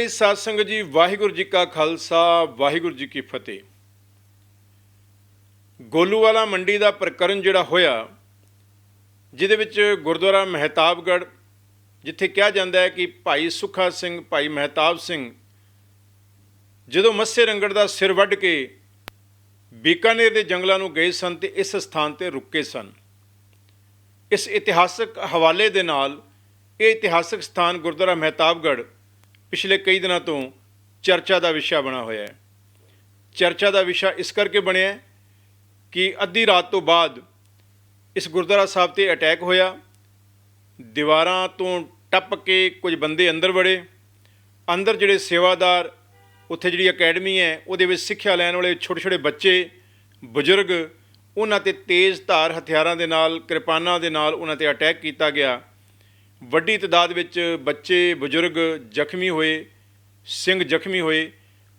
ਗੁਰੂ ਪਿਆਰੀ ਸਾਧ ਸੰਗਤ ਜੀ ਵਾਹਿਗੁਰੂ ਜੀ ਕਾ ਖਾਲਸਾ, ਵਾਹਿਗੁਰੂ ਜੀ ਕੀ ਫਤਿਹ। ਗੋਲੂ ਵਾਲਾ ਮੰਡੀ ਦਾ ਪ੍ਰਕਰਨ ਜਿਹੜਾ ਹੋਇਆ, ਜਿਹਦੇ ਵਿੱਚ ਗੁਰਦੁਆਰਾ ਮਹਿਤਾਬਗੜ੍ਹ, ਜਿੱਥੇ ਕਿਹਾ ਜਾਂਦਾ ਹੈ ਕਿ ਭਾਈ ਸੁਖਾ ਸਿੰਘ, ਭਾਈ ਮਹਿਤਾਬ ਸਿੰਘ, ਜਦੋਂ ਮੱਸੇ ਰੰਗੜ ਦਾ ਸਿਰ ਵੱਢ ਕੇ ਬੀਕਾਨੇਰ ਦੇ ਜੰਗਲਾਂ ਨੂੰ ਗਏ ਸਨ ਤੇ ਇਸ ਸਥਾਨ ਤੇ ਰੁਕੇ ਸਨ। ਇਸ ਇਤਿਹਾਸਕ ਹਵਾਲੇ ਦੇ ਨਾਲ ਇਹ ਇਤਿਹਾਸਕ ਸਥਾਨ ਗੁਰਦੁਆਰਾ ਮਹਿਤਾਬਗੜ੍ਹ ਪਿਛਲੇ ਕਈ ਦਿਨਾਂ ਤੋਂ ਚਰਚਾ ਦਾ ਵਿਸ਼ਾ ਬਣਾ ਹੋਇਆ ਹੈ। ਚਰਚਾ ਦਾ ਵਿਸ਼ਾ ਇਸ ਕਰਕੇ ਬਣਿਆ ਕਿ ਅੱਧੀ ਰਾਤ ਤੋਂ ਬਾਅਦ ਇਸ ਗੁਰਦੁਆਰਾ ਸਾਹਿਬ ਤੇ ਅਟੈਕ ਹੋਇਆ। ਦੀਵਾਰਾਂ ਤੋਂ ਟੱਪ ਕੇ ਕੁਝ ਬੰਦੇ ਅੰਦਰ ਵੜੇ। ਅੰਦਰ ਜਿਹੜੇ ਸੇਵਾਦਾਰ, ਉੱਥੇ ਜਿਹੜੀ ਅਕੈਡਮੀ ਹੈ, ਉਹਦੇ ਵਿੱਚ ਸਿੱਖਿਆ ਲੈਣ ਵਾਲੇ ਛੋਟੇ ਛੋਟੇ ਬੱਚੇ, ਬਜ਼ੁਰਗ, ਉਹਨਾਂ ਤੇ ਤੇਜ਼ ਧਾਰ ਹਥਿਆਰਾਂ ਦੇ ਨਾਲ, ਕਿਰਪਾਨਾਂ ਦੇ ਨਾਲ ਉਹਨਾਂ ਤੇ ਅਟੈਕ ਕੀਤਾ ਗਿਆ। ਵੱਡੀ ਤਦਾਦ ਵਿੱਚ ਬੱਚੇ, ਬਜ਼ੁਰਗ ਜ਼ਖਮੀ ਹੋਏ, ਸਿੰਘ ਜ਼ਖਮੀ ਹੋਏ,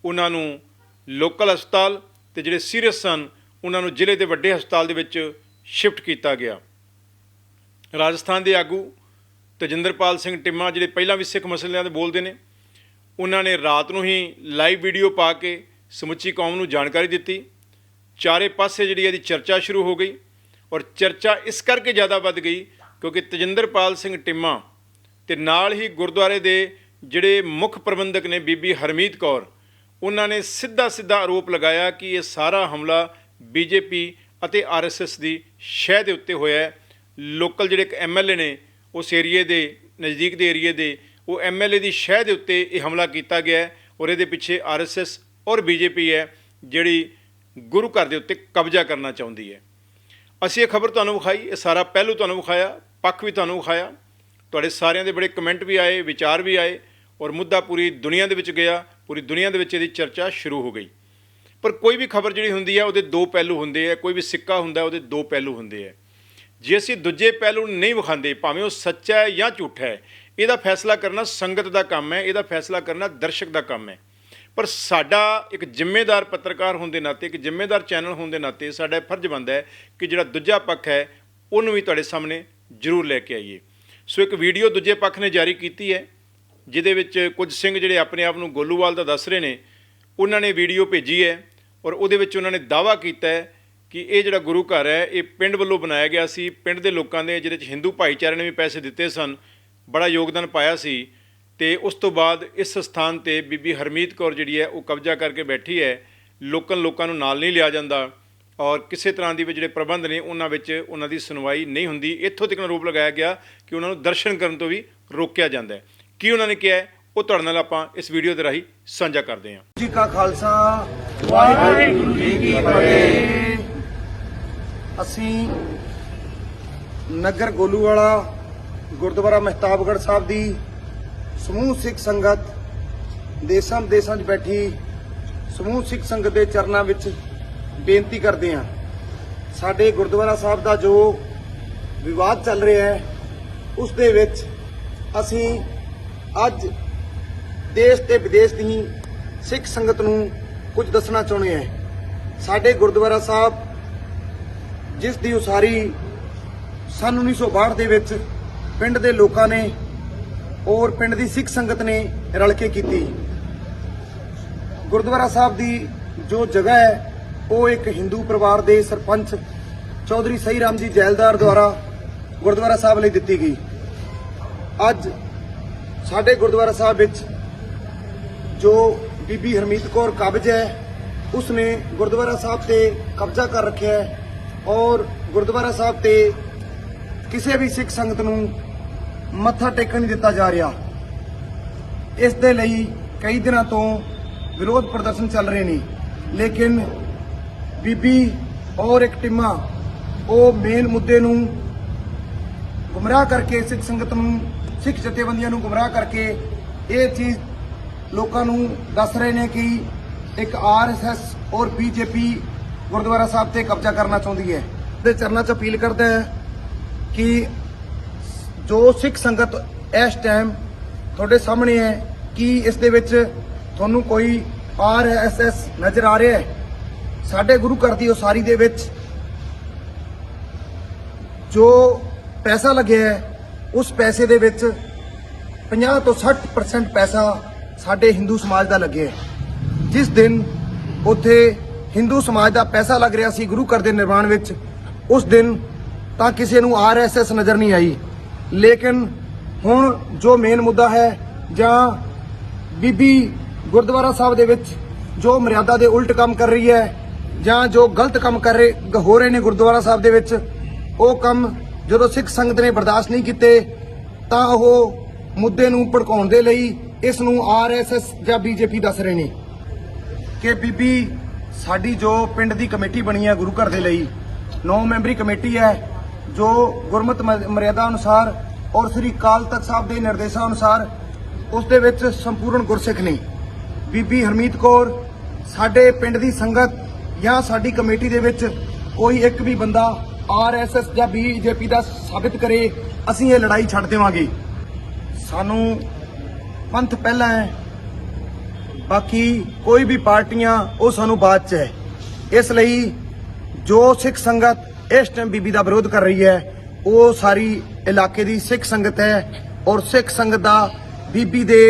ਉਹਨਾਂ ਨੂੰ ਲੋਕਲ ਹਸਪਤਾਲ ਤੇ ਜਿਹੜੇ ਸੀਰੀਅਸ ਸਨ, ਉਹਨਾਂ ਨੂੰ ਜ਼ਿਲ੍ਹੇ ਦੇ ਵੱਡੇ ਹਸਪਤਾਲ ਦੇ ਵਿੱਚ ਸ਼ਿਫਟ ਕੀਤਾ ਗਿਆ। ਰਾਜਸਥਾਨ ਦੇ ਆਗੂ ਤਜਿੰਦਰਪਾਲ ਸਿੰਘ ਟਿੰਮਾ ਜਿਹੜੇ ਪਹਿਲਾਂ ਵੀ ਸਿੱਖ ਮਸਲਿਆਂ ਤੇ ਬੋਲਦੇ ਨੇ, ਉਹਨਾਂ ਨੇ ਰਾਤ ਨੂੰ ਹੀ ਲਾਈਵ ਵੀਡੀਓ ਪਾ ਕੇ ਸਮੁੱਚੀ ਕੌਮ ਨੂੰ ਜਾਣਕਾਰੀ ਦਿੱਤੀ। ਚਾਰੇ ਪਾਸੇ ਜਿਹੜੀ ਇਹਦੀ ਚਰਚਾ ਸ਼ੁਰੂ ਹੋ ਗਈ ਔਰ ਚਰਚਾ ਇਸ ਕਰਕੇ ਜ਼ਿਆਦਾ ਵੱਧ ਗਈ ਕਿਉਂਕਿ ਤਜਿੰਦਰਪਾਲ ਸਿੰਘ ਟਿੰਮਾ ਤੇ ਨਾਲ ਹੀ ਗੁਰਦੁਆਰੇ ਦੇ ਜਿਹੜੇ ਮੁੱਖ ਪ੍ਰਬੰਧਕ ਨੇ ਬੀਬੀ ਹਰਮੀਤ ਕੌਰ, ਉਹਨਾਂ ਨੇ ਸਿੱਧਾ ਸਿੱਧਾ ਆਰੋਪ ਲਗਾਇਆ ਕਿ ਇਹ ਸਾਰਾ ਹਮਲਾ ਬੀਜੇਪੀ ਅਤੇ ਆਰਐਸਐਸ ਦੀ ਸ਼ਹਿ ਦੇ ਉੱਤੇ ਹੋਇਆ ਹੈ। ਲੋਕਲ ਜਿਹੜੇ ਇੱਕ ਐਮਐਲਏ ਨੇ, ਉਸ ਏਰੀਏ ਦੇ, ਨਜ਼ਦੀਕ ਦੇ ਏਰੀਏ ਦੇ, ਉਹ ਐਮਐਲਏ ਦੀ ਸ਼ਹਿ ਦੇ ਉੱਤੇ ਇਹ ਹਮਲਾ ਕੀਤਾ ਗਿਆ ਹੈ ਔਰ ਇਹਦੇ ਪਿੱਛੇ ਆਰਐਸਐਸ ਔਰ ਬੀਜੇਪੀ ਹੈ, ਜਿਹੜੀ ਗੁਰੂ ਘਰ ਦੇ ਉੱਤੇ ਕਬਜ਼ਾ ਕਰਨਾ ਚਾਹੁੰਦੀ ਹੈ। ਅਸੀਂ ਇਹ ਖਬਰ ਤੁਹਾਨੂੰ ਵਿਖਾਈ, ਇਹ ਸਾਰਾ ਪਹਿਲੂ ਤੁਹਾਨੂੰ ਵਿਖਾਇਆ। ਪੱਖ ਵੀ ਤੁਹਾਨੂੰ ਵਿਖਾਇਆ। ਤੁਹਾਡੇ ਸਾਰਿਆਂ ਦੇ ਬੜੇ ਕਮੈਂਟ ਵੀ ਆਏ, ਵਿਚਾਰ ਵੀ ਆਏ ਔਰ ਮੁੱਦਾ ਪੂਰੀ ਦੁਨੀਆ ਦੇ ਵਿੱਚ ਗਿਆ, ਪੂਰੀ ਦੁਨੀਆ ਦੇ ਵਿੱਚ ਇਹਦੀ ਚਰਚਾ ਸ਼ੁਰੂ ਹੋ ਗਈ। ਪਰ ਕੋਈ ਵੀ ਖਬਰ ਜਿਹੜੀ ਹੁੰਦੀ ਹੈ ਉਹਦੇ ਦੋ ਪਹਿਲੂ ਹੁੰਦੇ ਆ, ਕੋਈ ਵੀ ਸਿੱਕਾ ਹੁੰਦਾ, ਉਹਦੇ ਦੋ ਪਹਿਲੂ ਹੁੰਦੇ ਆ। ਜੇ ਅਸੀਂ ਦੂਜੇ ਪਹਿਲੂ ਨੂੰ ਨਹੀਂ ਵਿਖਾਉਂਦੇ, ਭਾਵੇਂ ਉਹ ਸੱਚਾ ਹੈ ਜਾਂ ਝੂਠਾ ਹੈ, ਇਹਦਾ ਫੈਸਲਾ ਕਰਨਾ ਸੰਗਤ ਦਾ ਕੰਮ ਹੈ, ਇਹਦਾ ਫੈਸਲਾ ਕਰਨਾ ਦਰਸ਼ਕ ਦਾ ਕੰਮ ਹੈ। ਪਰ ਸਾਡਾ ਇੱਕ ਜ਼ਿੰਮੇਦਾਰ ਪੱਤਰਕਾਰ ਹੋਣ ਦੇ ਨਾਤੇ, ਇੱਕ ਜ਼ਿੰਮੇਦਾਰ ਚੈਨਲ ਹੋਣ ਦੇ ਨਾਤੇ ਸਾਡਾ ਇਹ ਫਰਜ਼ ਬਣਦਾ ਹੈ ਕਿ ਜਿਹੜਾ ਦੂਜਾ ਪੱਖ ਹੈ, ਉਹਨੂੰ ਵੀ ਤੁਹਾਡੇ ਸਾਹਮਣੇ ਜ਼ਰੂਰ ਲੈ ਕੇ ਆਈਏ। ਸੋ ਇੱਕ ਵੀਡੀਓ ਦੂਜੇ ਪੱਖ ਨੇ ਜਾਰੀ ਕੀਤੀ ਹੈ, ਜਿਹਦੇ ਵਿੱਚ ਕੁਝ ਸਿੰਘ ਜਿਹੜੇ ਆਪਣੇ ਆਪ ਨੂੰ ਗੋਲੂਵਾਲ ਦਾ ਦੱਸ ਰਹੇ ਨੇ, ਉਹਨਾਂ ਨੇ ਵੀਡੀਓ ਭੇਜੀ ਹੈ ਔਰ ਉਹਦੇ ਵਿੱਚ ਉਹਨਾਂ ਨੇ ਦਾਵਾ ਕੀਤਾ ਹੈ ਕਿ ਇਹ ਜਿਹੜਾ ਗੁਰੂ ਘਰ ਹੈ, ਇਹ ਪਿੰਡ ਵੱਲੋਂ ਬਣਾਇਆ ਗਿਆ ਸੀ। ਪਿੰਡ ਦੇ ਲੋਕਾਂ ਦੇ ਜਿਹਦੇ ਵਿੱਚ ਹਿੰਦੂ ਭਾਈਚਾਰੇ ਨੇ ਵੀ ਪੈਸੇ ਦਿੱਤੇ ਸਨ, ਬੜਾ ਯੋਗਦਾਨ ਪਾਇਆ ਸੀ ਤੇ ਉਸ ਤੋਂ ਬਾਅਦ ਇਸ ਸਥਾਨ ਤੇ ਬੀਬੀ ਹਰਮੀਤ ਕੌਰ ਜਿਹੜੀ ਹੈ, ਉਹ ਕਬਜ਼ਾ ਕਰਕੇ ਬੈਠੀ ਹੈ। ਲੋਕਲ ਲੋਕਾਂ ਨੂੰ ਨਾਲ ਨਹੀਂ ਲਿਆ ਜਾਂਦਾ। ਔਰ ਕਿਸੇ ਤਰ੍ਹਾਂ ਦੀ ਵੀ ਜਿਹੜੇ ਪ੍ਰਬੰਧ ਨੇ ਉਹਨਾਂ ਵਿੱਚ ਉਹਨਾਂ ਦੀ ਸੁਣਵਾਈ ਨਹੀਂ ਹੁੰਦੀ। ਇੱਥੋਂ ਤੱਕ ਆਰੋਪ ਲਗਾਇਆ ਗਿਆ ਕਿ ਉਹਨਾਂ ਨੂੰ ਦਰਸ਼ਨ ਕਰਨ ਤੋਂ ਵੀ ਰੋਕਿਆ ਜਾਂਦਾ ਹੈ। ਕੀ ਉਹਨਾਂ ਨੇ ਕਿਹਾ ਹੈ? ਉਹ ਤੁਹਾਡੇ ਨਾਲ ਆਪਾਂ ਇਸ ਵੀਡੀਓ ਦੇ ਰਾਹੀਂ ਸਾਂਝਾ ਕਰਦੇ ਹਾਂ। ਜੀ ਕਾ ਖਾਲਸਾ ਵਾਹਿਗੁਰੂ ਜੀ ਕੀ ਫਤਿਹ। ਅਸੀਂ ਨਗਰ ਗੋਲੂਵਾਲਾ ਗੁਰਦੁਆਰਾ ਮਹਿਤਾਬਗੜ੍ਹ ਸਾਹਿਬ ਦੀ ਸਮੂਹ ਸਿੱਖ ਸੰਗਤ ਦੇਸ਼ਾਂ ਵਿਦੇਸ਼ਾਂ 'ਚ ਬੈਠੀ ਸਮੂਹ ਸਿੱਖ ਸੰਗਤ ਦੇ ਚਰਨਾਂ ਵਿੱਚ ਬੇਨਤੀ ਕਰਦੇ ਹਾਂ। ਸਾਡੇ ਗੁਰਦੁਆਰਾ ਸਾਹਿਬ ਦਾ ਜੋ ਵਿਵਾਦ ਚੱਲ ਰਿਹਾ ਹੈ, ਉਸ ਦੇ ਵਿੱਚ ਅਸੀਂ ਅੱਜ ਦੇਸ਼ ਤੇ ਵਿਦੇਸ਼ ਦੀ ਸਿੱਖ ਸੰਗਤ ਨੂੰ ਕੁਝ ਦੱਸਣਾ ਚਾਹੁੰਦੇ ਹਾਂ। ਸਾਡੇ ਗੁਰਦੁਆਰਾ ਸਾਹਿਬ ਜਿਸ ਦੀ ਉਸਾਰੀ ਸਨ 1962 ਦੇ ਵਿੱਚ ਪਿੰਡ ਦੇ ਲੋਕਾਂ ਨੇ ਔਰ ਪਿੰਡ ਦੀ ਸਿੱਖ ਸੰਗਤ ਨੇ ਰਲ ਕੇ ਕੀਤੀ। ਗੁਰਦੁਆਰਾ ਸਾਹਿਬ ਦੀ ਜੋ ਜਗ੍ਹਾ ਹੈ ਉਹ ਇੱਕ ਹਿੰਦੂ ਪਰਿਵਾਰ ਦੇ ਸਰਪੰਚ ਚੌਧਰੀ ਸਹੀ ਰਾਮ ਜੀ ਜੈਲਦਾਰ ਦੁਆਰਾ ਗੁਰਦੁਆਰਾ ਸਾਹਿਬ ਲਈ ਦਿੱਤੀ ਗਈ। ਅੱਜ ਸਾਡੇ ਗੁਰਦੁਆਰਾ ਸਾਹਿਬ ਵਿੱਚ ਜੋ ਬੀਬੀ ਹਰਮੀਤ ਕੌਰ ਕਬਜ਼ ਹੈ, ਉਸਨੇ ਗੁਰਦੁਆਰਾ ਸਾਹਿਬ ਤੇ ਕਬਜ਼ਾ ਕਰ ਰੱਖਿਆ ਹੈ ਔਰ ਗੁਰਦੁਆਰਾ ਸਾਹਿਬ ਤੇ ਕਿਸੇ ਵੀ ਸਿੱਖ ਸੰਗਤ ਨੂੰ ਮੱਥਾ ਟੇਕਣ ਨਹੀਂ ਦਿੱਤਾ ਜਾ ਰਿਹਾ। ਇਸ ਦੇ ਲਈ ਕਈ ਦਿਨਾਂ ਤੋਂ ਵਿਰੋਧ ਪ੍ਰਦਰਸ਼ਨ ਚੱਲ ਰਹੇ ਨੇ, ਲੇਕਿਨ ਬੀਬੀ ਔਰ ਇੱਕ ਟਿਮਾ, ਉਹ ਮੇਨ ਮੁੱਦੇ ਨੂੰ ਗੁੰਮਰਾਹ ਕਰਕੇ ਸਿੱਖ ਸੰਗਤ ਨੂੰ, ਸਿੱਖ ਜਥੇਬੰਦੀਆਂ ਨੂੰ ਗੁੰਮਰਾਹ ਕਰਕੇ ਇਹ ਚੀਜ਼ ਲੋਕਾਂ ਨੂੰ ਦੱਸ ਰਹੇ ਨੇ ਕਿ ਇੱਕ ਆਰਐਸਐਸ ਔਰ ਬੀਜੇਪੀ ਗੁਰਦੁਆਰਾ ਸਾਹਿਬ ਤੇ ਕਬਜ਼ਾ ਕਰਨਾ ਚਾਹੁੰਦੀ ਹੈ। ਦੇ ਚਰਨਾਂ 'ਚ ਅਪੀਲ ਕਰਦਾ ਹੈ ਕਿ ਜੋ ਸਿੱਖ ਸੰਗਤ ਇਸ ਟਾਈਮ ਤੁਹਾਡੇ ਸਾਹਮਣੇ ਹੈ ਕਿ ਇਸ ਦੇ ਵਿੱਚ ਤੁਹਾਨੂੰ ਕੋਈ ਆਰਐਸਐਸ ਨਜ਼ਰ ਆ ਰਿਹਾ ਹੈ। ਸਾਡੇ ਗੁਰੂ ਘਰ ਦੀ ਉਸਾਰੀ ਦੇ ਵਿੱਚ ਜੋ ਪੈਸਾ ਲੱਗਿਆ ਹੈ, ਉਸ ਪੈਸੇ ਦੇ ਵਿੱਚ 50 ਤੋਂ 60% ਪੈਸਾ ਸਾਡੇ ਹਿੰਦੂ ਸਮਾਜ ਦਾ ਲੱਗਿਆ ਹੈ। ਜਿਸ ਦਿਨ ਉੱਥੇ ਹਿੰਦੂ ਸਮਾਜ ਦਾ ਪੈਸਾ ਲੱਗ ਰਿਹਾ ਸੀ ਗੁਰੂ ਘਰ ਦੇ ਨਿਰਮਾਣ ਵਿੱਚ, ਉਸ ਦਿਨ ਤਾਂ ਕਿਸੇ ਨੂੰ ਆਰਐਸਐਸ ਨਜ਼ਰ ਨਹੀਂ ਆਈ ਲੇਕਿਨ ਹੁਣ ਜੋ ਮੇਨ ਮੁੱਦਾ ਹੈ, ਜਾਂ ਬੀਬੀ ਗੁਰਦੁਆਰਾ ਸਾਹਿਬ ਦੇ ਵਿੱਚ ਜੋ ਮਰਿਆਦਾ ਦੇ ਉਲਟ ਕੰਮ ਕਰ ਰਹੀ ਹੈ ਜਾਂ ਜੋ ਗਲਤ ਕੰਮ ਕਰ ਰਹੇ ਹੋ ਰਹੇ ਨੇ ਗੁਰਦੁਆਰਾ ਸਾਹਿਬ ਦੇ ਵਿੱਚ, ਉਹ ਕੰਮ ਜਦੋਂ ਸਿੱਖ ਸੰਗਤ ਨੇ ਬਰਦਾਸ਼ਤ ਨਹੀਂ ਕੀਤੇ, ਤਾਂ ਉਹ ਮੁੱਦੇ ਨੂੰ ਭੜਕਾਉਣ ਦੇ ਲਈ ਇਸ ਨੂੰ ਆਰਐਸਐਸ ਜਾਂ ਬੀਜੇਪੀ ਦੱਸ ਰਹੇ ਨੇ। ਕਿ ਬੀਬੀ, ਸਾਡੀ ਜੋ ਪਿੰਡ ਦੀ ਕਮੇਟੀ ਬਣੀ ਹੈ ਗੁਰੂ ਘਰ ਦੇ ਲਈ 9 ਮੈਂਬਰੀ ਕਮੇਟੀ ਹੈ, ਜੋ ਗੁਰਮਤ ਮਰਿਆਦਾ ਅਨੁਸਾਰ ਔਰ ਸ੍ਰੀ ਅਕਾਲ ਤਖਤ ਸਾਹਿਬ ਦੇ ਨਿਰਦੇਸ਼ਾਂ ਅਨੁਸਾਰ ਉਸ ਦੇ ਵਿੱਚ ਸੰਪੂਰਨ ਗੁਰਸਿੱਖ ਨੇ। ਬੀਬੀ ਹਰਮੀਤ ਕੌਰ, ਸਾਡੇ ਪਿੰਡ ਦੀ ਸੰਗਤ ਜਾਂ ਸਾਡੀ ਕਮੇਟੀ ਦੇ ਵਿੱਚ ਕੋਈ ਇੱਕ ਵੀ ਬੰਦਾ ਆਰਐਸਐਸ ਜਾਂ ਬੀਜੇਪੀ ਦਾ ਸਾਬਿਤ ਕਰੇ, ਅਸੀਂ ਇਹ ਲੜਾਈ ਛੱਡ ਦੇਵਾਂਗੇ। ਸਾਨੂੰ ਪੰਥ ਪਹਿਲਾਂ ਹੈ, ਬਾਕੀ ਕੋਈ ਵੀ ਪਾਰਟੀਆਂ, ਉਹ ਸਾਨੂੰ ਬਾਅਦ ਚ ਹੈ। ਇਸ ਲਈ ਜੋ ਸਿੱਖ ਸੰਗਤ ਇਸ ਟਾਈਮ ਬੀਬੀ ਦਾ ਵਿਰੋਧ ਕਰ ਰਹੀ ਹੈ, ਉਹ ਸਾਰੀ ਇਲਾਕੇ ਦੀ ਸਿੱਖ ਸੰਗਤ ਹੈ ਔਰ ਸਿੱਖ ਸੰਗਤ ਦਾ ਬੀਬੀ ਦੇ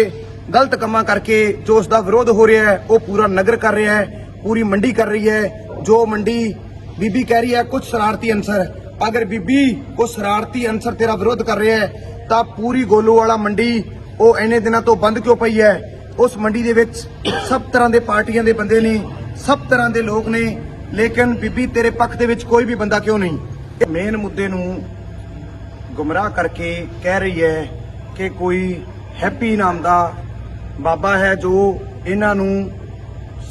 ਗਲਤ ਕੰਮਾਂ ਕਰਕੇ ਜੋ ਉਸ ਦਾ ਵਿਰੋਧ ਹੋ ਰਿਹਾ ਹੈ, ਉਹ ਪੂਰਾ ਨਗਰ ਕਰ ਰਿਹਾ ਹੈ। ਪੂਰੀ ਮੰਡੀ ਕਰ ਰਹੀ ਹੈ। ਜੋ ਮੰਡੀ ਬੀਬੀ ਕਹਿ ਰਹੀ ਹੈ ਕੁਝ ਸ਼ਰਾਰਤੀ ਅੰਸਰ ਅਗਰ ਬੀਬੀ ਕੋ ਸ਼ਰਾਰਤੀ ਅੰਸਰ ਤੇਰਾ ਵਿਰੋਧ ਕਰ ਰਿਹਾ ਹੈ, ਤਾਂ ਪੂਰੀ ਗੋਲੂ ਵਾਲਾ ਮੰਡੀ ਉਹ ਇੰਨੇ ਦਿਨਾਂ ਤੋਂ ਬੰਦ ਕਿਉਂ ਪਈ ਹੈ? ਉਸ ਮੰਡੀ ਦੇ ਵਿੱਚ ਸਭ ਤਰ੍ਹਾਂ ਦੇ ਪਾਰਟੀਆਂ ਦੇ ਬੰਦੇ ਨੇ, ਸਭ ਤਰ੍ਹਾਂ ਦੇ ਲੋਕ ਨੇ, ਲੇਕਿਨ ਬੀਬੀ ਤੇਰੇ ਪੱਖ ਦੇ ਵਿੱਚ ਕੋਈ ਵੀ ਬੰਦਾ ਕਿਉਂ ਨਹੀਂ? ਮੇਨ ਮੁੱਦੇ ਨੂੰ ਗੁੰਮਰਾਹ ਕਰਕੇ ਕਹਿ ਰਹੀ ਹੈ ਕਿ ਕੋਈ ਹੈਪੀ ਨਾਮ ਦਾ ਬਾਬਾ ਹੈ ਜੋ ਇਹਨਾਂ ਨੂੰ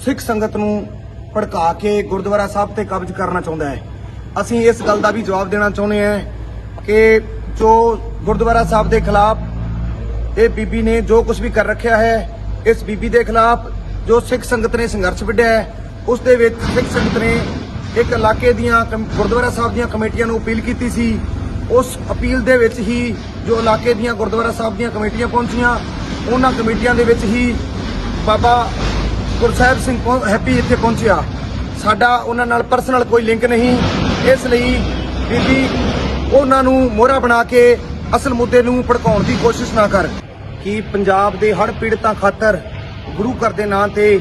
ਸਿੱਖ ਸੰਗਤ ਨੂੰ ਭੜਕਾ ਕੇ ਗੁਰਦੁਆਰਾ ਸਾਹਿਬ ਤੇ ਕਬਜ਼ ਕਰਨਾ ਚਾਹੁੰਦਾ ਹੈ। ਅਸੀਂ ਇਸ ਗੱਲ ਦਾ ਵੀ ਜਵਾਬ ਦੇਣਾ ਚਾਹੁੰਦੇ ਹਾਂ ਕਿ ਜੋ ਗੁਰਦੁਆਰਾ ਸਾਹਿਬ ਦੇ ਖਿਲਾਫ ਇਹ ਬੀਬੀ ਨੇ ਜੋ ਕੁਝ ਵੀ ਕਰ ਰੱਖਿਆ ਹੈ, ਇਸ ਬੀਬੀ ਦੇ ਖਿਲਾਫ ਜੋ ਸਿੱਖ ਸੰਗਤ ਨੇ ਸੰਘਰਸ਼ ਵਿੱਢਿਆ ਹੈ, ਉਸ ਦੇ ਵਿੱਚ ਸਿੱਖ ਸੰਗਤ ਨੇ ਇੱਕ ਇਲਾਕੇ ਦੀਆਂ ਗੁਰਦੁਆਰਾ ਸਾਹਿਬ ਦੀਆਂ ਕਮੇਟੀਆਂ ਨੂੰ ਅਪੀਲ ਕੀਤੀ ਸੀ। ਉਸ ਅਪੀਲ ਦੇ ਵਿੱਚ ਹੀ ਜੋ ਇਲਾਕੇ ਦੀਆਂ ਗੁਰਦੁਆਰਾ ਸਾਹਿਬ ਦੀਆਂ ਕਮੇਟੀਆਂ ਪਹੁੰਚੀਆਂ, ਉਹਨਾਂ ਕਮੇਟੀਆਂ ਦੇ ਵਿੱਚ ਹੀ ਬਾਬਾ ਗੁਰਸਾਹਿਬ ਸਿੰਘ ਹੈਪੀ ਇੱਥੇ ਪਹੁੰਚਿਆ। ਸਾਡਾ ਉਹਨਾਂ ਨਾਲ ਪਰਸਨਲ ਕੋਈ ਲਿੰਕ ਨਹੀਂ। ਇਸ ਲਈ ਬੀਬੀ, ਉਹਨਾਂ ਨੂੰ ਮੋਹਰਾ ਬਣਾ ਕੇ ਅਸਲ ਮੁੱਦੇ ਨੂੰ ਭੜਕਾਉਣ ਦੀ ਕੋਸ਼ਿਸ਼ ਨਾ ਕਰ। ਕਿ ਪੰਜਾਬ ਦੇ ਹੜ ਪੀੜਤਾਂ ਖਾਤਰ ਗੁਰੂ ਘਰ ਦੇ ਨਾਂ ਤੇ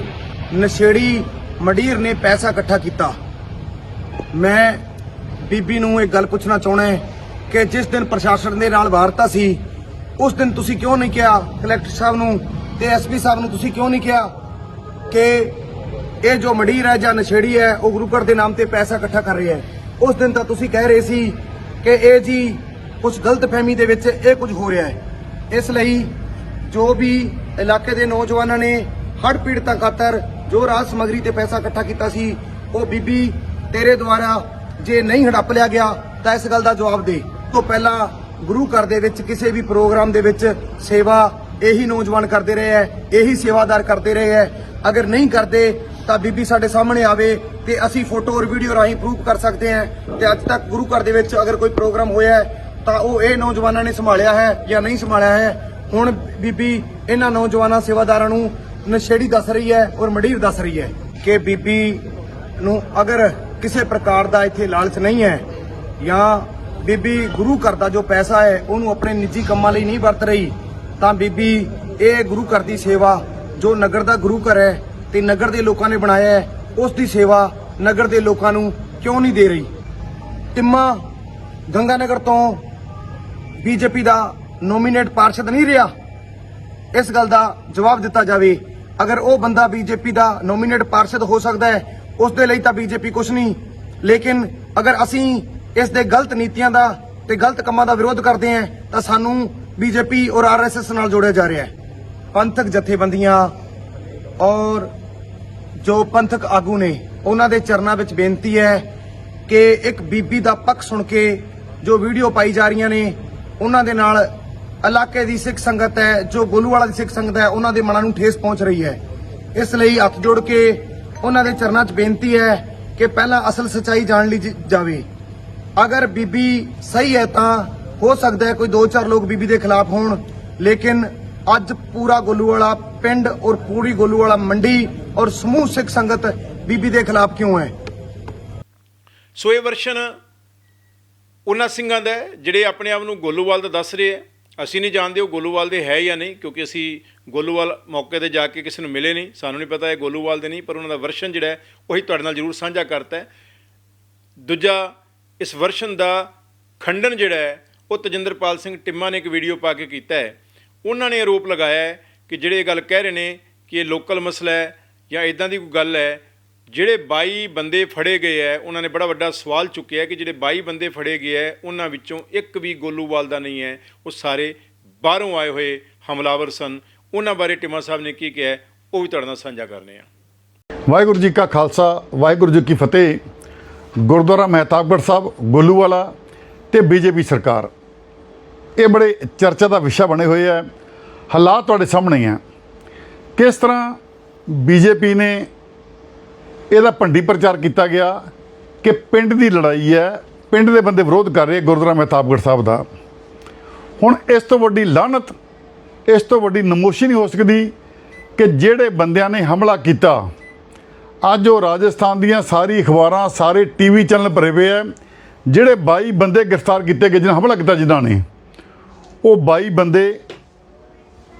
ਨਸ਼ੇੜੀ ਮਡੀਰ ਨੇ ਪੈਸਾ ਇਕੱਠਾ ਕੀਤਾ। ਮੈਂ ਬੀਬੀ ਨੂੰ ਇਹ ਗੱਲ ਪੁੱਛਣਾ ਚਾਹੁੰਦਾ ਹੈ ਕਿ ਜਿਸ ਦਿਨ ਪ੍ਰਸ਼ਾਸਨ ਦੇ ਨਾਲ ਵਾਰਤਾ ਸੀ, ਉਸ ਦਿਨ ਤੁਸੀਂ ਕਿਉਂ ਨਹੀਂ ਕਿਹਾ? ਕਲੈਕਟਰ ਸਾਹਿਬ ਨੂੰ ਤੇ ਐਸਪੀ ਸਾਹਿਬ ਨੂੰ ਤੁਸੀਂ ਕਿਉਂ ਨਹੀਂ ਕਿਹਾ? ਕਿ ਇਹ ਜੋ ਮੰਡੀਰ ਹੈ ਜਾਂ ਨਸ਼ੇੜੀ ਹੈ, ਉਹ ਗੁਰੂ ਘਰ ਦੇ ਨਾਮ ਤੇ ਪੈਸਾ ਇਕੱਠਾ ਕਰ ਰਿਹਾ ਹੈ। ਉਸ ਦਿਨ ਤਾਂ ਤੁਸੀਂ ਕਹਿ ਰਹੇ ਸੀ ਕਿ ਇਹ ਜੀ ਕੁਝ ਗਲਤਫਹਿਮੀ ਦੇ ਵਿੱਚ ਇਹ ਕੁਝ ਹੋ ਰਿਹਾ ਹੈ। ਇਸ ਲਈ ਜੋ ਵੀ ਇਲਾਕੇ ਦੇ ਨੌਜਵਾਨਾਂ ਨੇ ਹੜ੍ਹ ਪੀੜਤਾਂ ਖਾਤਰ ਜੋ ਰਾਜ ਸਮਗਰੀ ਤੇ ਪੈਸਾ ਇਕੱਠਾ ਕੀਤਾ ਸੀ, ਉਹ ਬੀਬੀ ਤੇਰੇ ਦੁਆਰਾ ਜੇ ਨਹੀਂ ਹੜੱਪ ਲਿਆ ਗਿਆ, ਤਾਂ ਇਸ ਗੱਲ ਦਾ ਜਵਾਬ ਦੇ। ਤੋਂ ਪਹਿਲਾਂ ਗੁਰੂ ਘਰ ਦੇ ਵਿੱਚ ਕਿਸੇ ਵੀ ਪ੍ਰੋਗਰਾਮ ਦੇ ਵਿੱਚ ਸੇਵਾ ਇਹੀ ਨੌਜਵਾਨ ਕਰਦੇ ਰਹੇ ਹੈ, ਇਹੀ ਸੇਵਾਦਾਰ ਕਰਦੇ ਰਹੇ ਹੈ। ਅਗਰ ਨਹੀਂ ਕਰਦੇ ਤਾਂ ਬੀਬੀ ਸਾਡੇ ਸਾਹਮਣੇ ਆਵੇ ਤੇ ਅਸੀਂ ਫੋਟੋ ਔਰ ਵੀਡੀਓ ਰਾਹੀਂ ਪ੍ਰੂਫ ਕਰ ਸਕਦੇ ਹਾਂ ਤੇ ਅੱਜ ਤੱਕ ਗੁਰੂ ਘਰ ਦੇ ਵਿੱਚ ਅਗਰ ਕੋਈ ਪ੍ਰੋਗਰਾਮ ਹੋਇਆ ਤਾਂ ਉਹ ਇਹ ਨੌਜਵਾਨਾਂ ਨੇ ਸੰਭਾਲਿਆ ਹੈ ਜਾਂ ਨਹੀਂ ਸੰਭਾਲਿਆ ਹੈ। ਹੁਣ ਬੀਬੀ ਇਹਨਾਂ ਨੌਜਵਾਨਾਂ ਸੇਵਾਦਾਰਾਂ ਨੂੰ ਨਸ਼ੇੜੀ ਦੱਸ ਰਹੀ ਹੈ ਔਰ ਮੰਡੀਰ ਦੱਸ ਰਹੀ ਹੈ ਕਿ ਬੀਬੀ ਨੂੰ ਅਗਰ ਕਿਸੇ ਪ੍ਰਕਾਰ ਦਾ ਇੱਥੇ ਲਾਲਚ ਨਹੀਂ ਹੈ ਜਾਂ ਬੀਬੀ ਗੁਰੂ ਘਰ ਦਾ ਜੋ ਪੈਸਾ ਹੈ ਉਹਨੂੰ ਆਪਣੇ ਨਿੱਜੀ ਕੰਮਾਂ ਲਈ ਨਹੀਂ ਵਰਤ ਰਹੀ, ਤਾਂ ਬੀਬੀ ਇਹ ਗੁਰੂ ਘਰ ਦੀ ਸੇਵਾ ਜੋ ਨਗਰ ਦਾ ਗੁਰੂ ਘਰ ਹੈ ਤੇ ਨਗਰ ਦੇ ਲੋਕਾਂ ਨੇ ਬਣਾਇਆ ਹੈ, ਉਸ ਦੀ ਸੇਵਾ ਨਗਰ ਦੇ ਲੋਕਾਂ ਨੂੰ ਕਿਉਂ ਨਹੀਂ ਦੇ ਰਹੀ? ਟਿੰਮਾ ਗੰਗਾਨਗਰ ਤੋਂ ਬੀਜੇਪੀ ਦਾ ਨੋਮੀਨੇਟ ਪਾਰਸ਼ਦ ਨਹੀਂ ਰਿਹਾ। ਇਸ ਗੱਲ ਦਾ ਜਵਾਬ ਦਿੱਤਾ ਜਾਵੇ। ਅਗਰ ਉਹ ਬੰਦਾ ਬੀਜੇਪੀ ਦਾ ਨੋਮੀਨੇਟ ਪਾਰਸ਼ਦ ਹੋ ਸਕਦਾ ਹੈ, ਉਸ ਦੇ ਲਈ ਤਾਂ ਬੀਜੇਪੀ ਕੁਝ ਨਹੀਂ। ਲੇਕਿਨ ਅਗਰ ਅਸੀਂ ਇਸ ਦੇ ਗਲਤ ਨੀਤੀਆਂ ਦਾ ਤੇ ਗਲਤ ਕੰਮਾਂ ਦਾ ਵਿਰੋਧ ਕਰਦੇ ਹਾਂ, ਤਾਂ ਸਾਨੂੰ ਬੀਜੇਪੀ ਔਰ ਆਰਐਸਐਸ ਨਾਲ ਜੋੜਿਆ ਜਾ ਰਿਹਾ ਹੈ। ਪੰਥਕ ਜਥੇਬੰਦੀਆਂ ਔਰ ਜੋ ਪੰਥਕ ਆਗੂ ਨੇ, ਉਹਨਾਂ ਦੇ ਚਰਨਾਂ ਵਿੱਚ ਬੇਨਤੀ ਹੈ ਕਿ ਇੱਕ ਬੀਬੀ ਦਾ ਪੱਖ ਸੁਣ ਕੇ ਜੋ ਵੀਡੀਓ ਪਾਈ ਜਾ ਰਹੀਆਂ ਨੇ, ਉਹਨਾਂ ਦੇ ਨਾਲ ਇਲਾਕੇ ਦੀ ਸਿੱਖ ਸੰਗਤ ਹੈ, ਜੋ ਗੋਲੂਵਾਲਾ ਦੀ ਸਿੱਖ ਸੰਗਤ ਹੈ, ਉਹਨਾਂ ਦੇ ਮਨਾਂ ਨੂੰ ਠੇਸ ਪਹੁੰਚ ਰਹੀ ਹੈ। ਇਸ ਲਈ ਹੱਥ ਜੋੜ ਕੇ ਉਹਨਾਂ ਦੇ ਚਰਨਾਂ 'ਚ ਬੇਨਤੀ ਹੈ ਕਿ ਪਹਿਲਾਂ ਅਸਲ ਸਚਾਈ ਜਾਣ ਲਈ ਜਾਵੇ। ਅਗਰ ਬੀਬੀ ਸਹੀ ਹੈ ਤਾਂ ਹੋ ਸਕਦਾ ਹੈ ਕੋਈ ਦੋ ਚਾਰ ਲੋਕ ਬੀਬੀ ਦੇ ਖਿਲਾਫ ਹੋਣ, ਲੇਕਿਨ ਅੱਜ ਪੂਰਾ ਗੋਲੂਵਾਲਾ ਪਿੰਡ ਔਰ ਪੂਰੀ ਗੋਲੂਵਾਲਾ ਮੰਡੀ ਔਰ ਸਮੂਹ ਸਿੱਖ ਸੰਗਤ ਬੀਬੀ ਦੇ ਖਿਲਾਫ ਕਿਉਂ ਹੈ? ਸੋ ਇਹ ਵਰਸ਼ਨ ਉਹਨਾਂ ਸਿੰਘਾਂ ਦਾ ਜਿਹੜੇ ਆਪਣੇ ਆਪ ਨੂੰ ਗੋਲੂਵਾਲ ਦਾ ਦੱਸ ਰਹੇ ਹੈ। ਅਸੀਂ ਨਹੀਂ ਜਾਣਦੇ ਉਹ ਗੋਲੂਵਾਲ ਦੇ ਹੈ ਜਾਂ ਨਹੀਂ, ਕਿਉਂਕਿ ਅਸੀਂ ਗੋਲੂਵਾਲ ਮੌਕੇ ਤੇ ਜਾ ਕੇ ਕਿਸੇ ਨੂੰ ਮਿਲੇ ਨਹੀਂ। ਸਾਨੂੰ ਨਹੀਂ ਪਤਾ ਇਹ ਗੋਲੂਵਾਲ ਦੇ ਨਹੀਂ, ਪਰ ਉਹਨਾਂ ਦਾ ਵਰਸ਼ਨ ਜਿਹੜਾ ਉਹੀ ਤੁਹਾਡੇ ਨਾਲ ਜ਼ਰੂਰ ਸਾਂਝਾ ਕਰਤਾ ਦੂਜਾ, ਇਸ ਵਰਸ਼ਨ ਦਾ ਖੰਡਨ ਜਿਹੜਾ ਹੈ, ਉਹ ਤਜਿੰਦਰਪਾਲ ਸਿੰਘ ਟਿੰਮਾ ਨੇ ਇੱਕ ਵੀਡੀਓ ਪਾ ਕੇ ਕੀਤਾ ਹੈ। ਉਹਨਾਂ ਨੇ ਆਰੋਪ ਲਗਾਇਆ ਕਿ ਜਿਹੜੇ ਇਹ ਗੱਲ ਕਹਿ ਰਹੇ ਨੇ ਕਿ ਇਹ ਲੋਕਲ ਮਸਲਾ ਹੈ ਜਾਂ ਇਦਾਂ ਦੀ ਕੋਈ ਗੱਲ ਹੈ, ਜਿਹੜੇ 22 ਬੰਦੇ ਫੜੇ ਗਏ ਹੈ, ਉਹਨਾਂ ਨੇ ਬੜਾ ਵੱਡਾ ਸਵਾਲ ਚੁੱਕਿਆ ਕਿ ਜਿਹੜੇ 22 ਬੰਦੇ ਫੜੇ ਗਏ ਹੈ, ਉਹਨਾਂ ਵਿੱਚੋਂ ਇੱਕ ਵੀ ਗੋਲੂਵਾਲ ਦਾ ਨਹੀਂ ਹੈ। ਉਹ ਸਾਰੇ ਬਾਹਰੋਂ ਆਏ ਹੋਏ ਹਮਲਾਵਰ ਸਨ। ਉਹਨਾਂ ਬਾਰੇ ਟਿਮਾ ਸਾਹਿਬ ਨੇ ਕੀ ਕਿਹਾ ਉਹ ਵੀ ਤੁਹਾਡੇ ਨਾਲ ਸਾਂਝਾ ਕਰਨੇ ਆ ਵਾਹਿਗੁਰੂ ਜੀ ਕਾ ਖਾਲਸਾ, ਵਾਹਿਗੁਰੂ ਜੀ ਕੀ ਫਤਿਹ। ਗੁਰਦੁਆਰਾ ਮਹਿਤਾਬਗੜ੍ਹ ਸਾਹਿਬ, ਗੋਲੂਵਾਲਾ ਤੇ ਬੀਜੇਪੀ ਸਰਕਾਰ। ਇਹ ਬੜੇ ਚਰਚਾ ਦਾ ਵਿਸ਼ਾ ਬਣੇ ਹੋਏ ਆ। ਹਾਲਾਤ ਤੁਹਾਡੇ ਸਾਹਮਣੇ ਆ। ਕਿਸ ਤਰ੍ਹਾਂ ਬੀਜੇਪੀ ਨੇ ਇਹਦਾ ਭੰਡੀ ਪ੍ਰਚਾਰ ਕੀਤਾ ਗਿਆ ਕਿ ਪਿੰਡ ਦੀ ਲੜਾਈ ਹੈ, ਪਿੰਡ ਦੇ ਬੰਦੇ ਵਿਰੋਧ ਕਰ ਰਹੇ ਗੁਰਦੁਆਰਾ ਮਹਿਤਾਬਗੜ੍ਹ ਸਾਹਿਬ ਦਾ। ਹੁਣ ਇਸ ਤੋਂ ਵੱਡੀ ਲਾਹਨਤ, ਇਸ ਤੋਂ ਵੱਡੀ ਨਮੋਸ਼ੀ ਨਹੀਂ ਹੋ ਸਕਦੀ ਕਿ ਜਿਹੜੇ ਬੰਦਿਆਂ ਨੇ ਹਮਲਾ ਕੀਤਾ। ਅੱਜ ਉਹ ਰਾਜਸਥਾਨ ਦੀਆਂ ਸਾਰੀ ਅਖਬਾਰਾਂ, ਸਾਰੇ ਟੀਵੀ ਚੈਨਲ ਭਰੇ ਹੋਏ ਆ, ਜਿਹੜੇ 22 ਬੰਦੇ ਗ੍ਰਿਫਤਾਰ ਕੀਤੇ ਗਏ, ਜਿਹਨਾਂ ਹਮਲਾ ਕੀਤਾ ਜਿਨ੍ਹਾਂ ਨੇ। ਉਹ 22 ਬੰਦੇ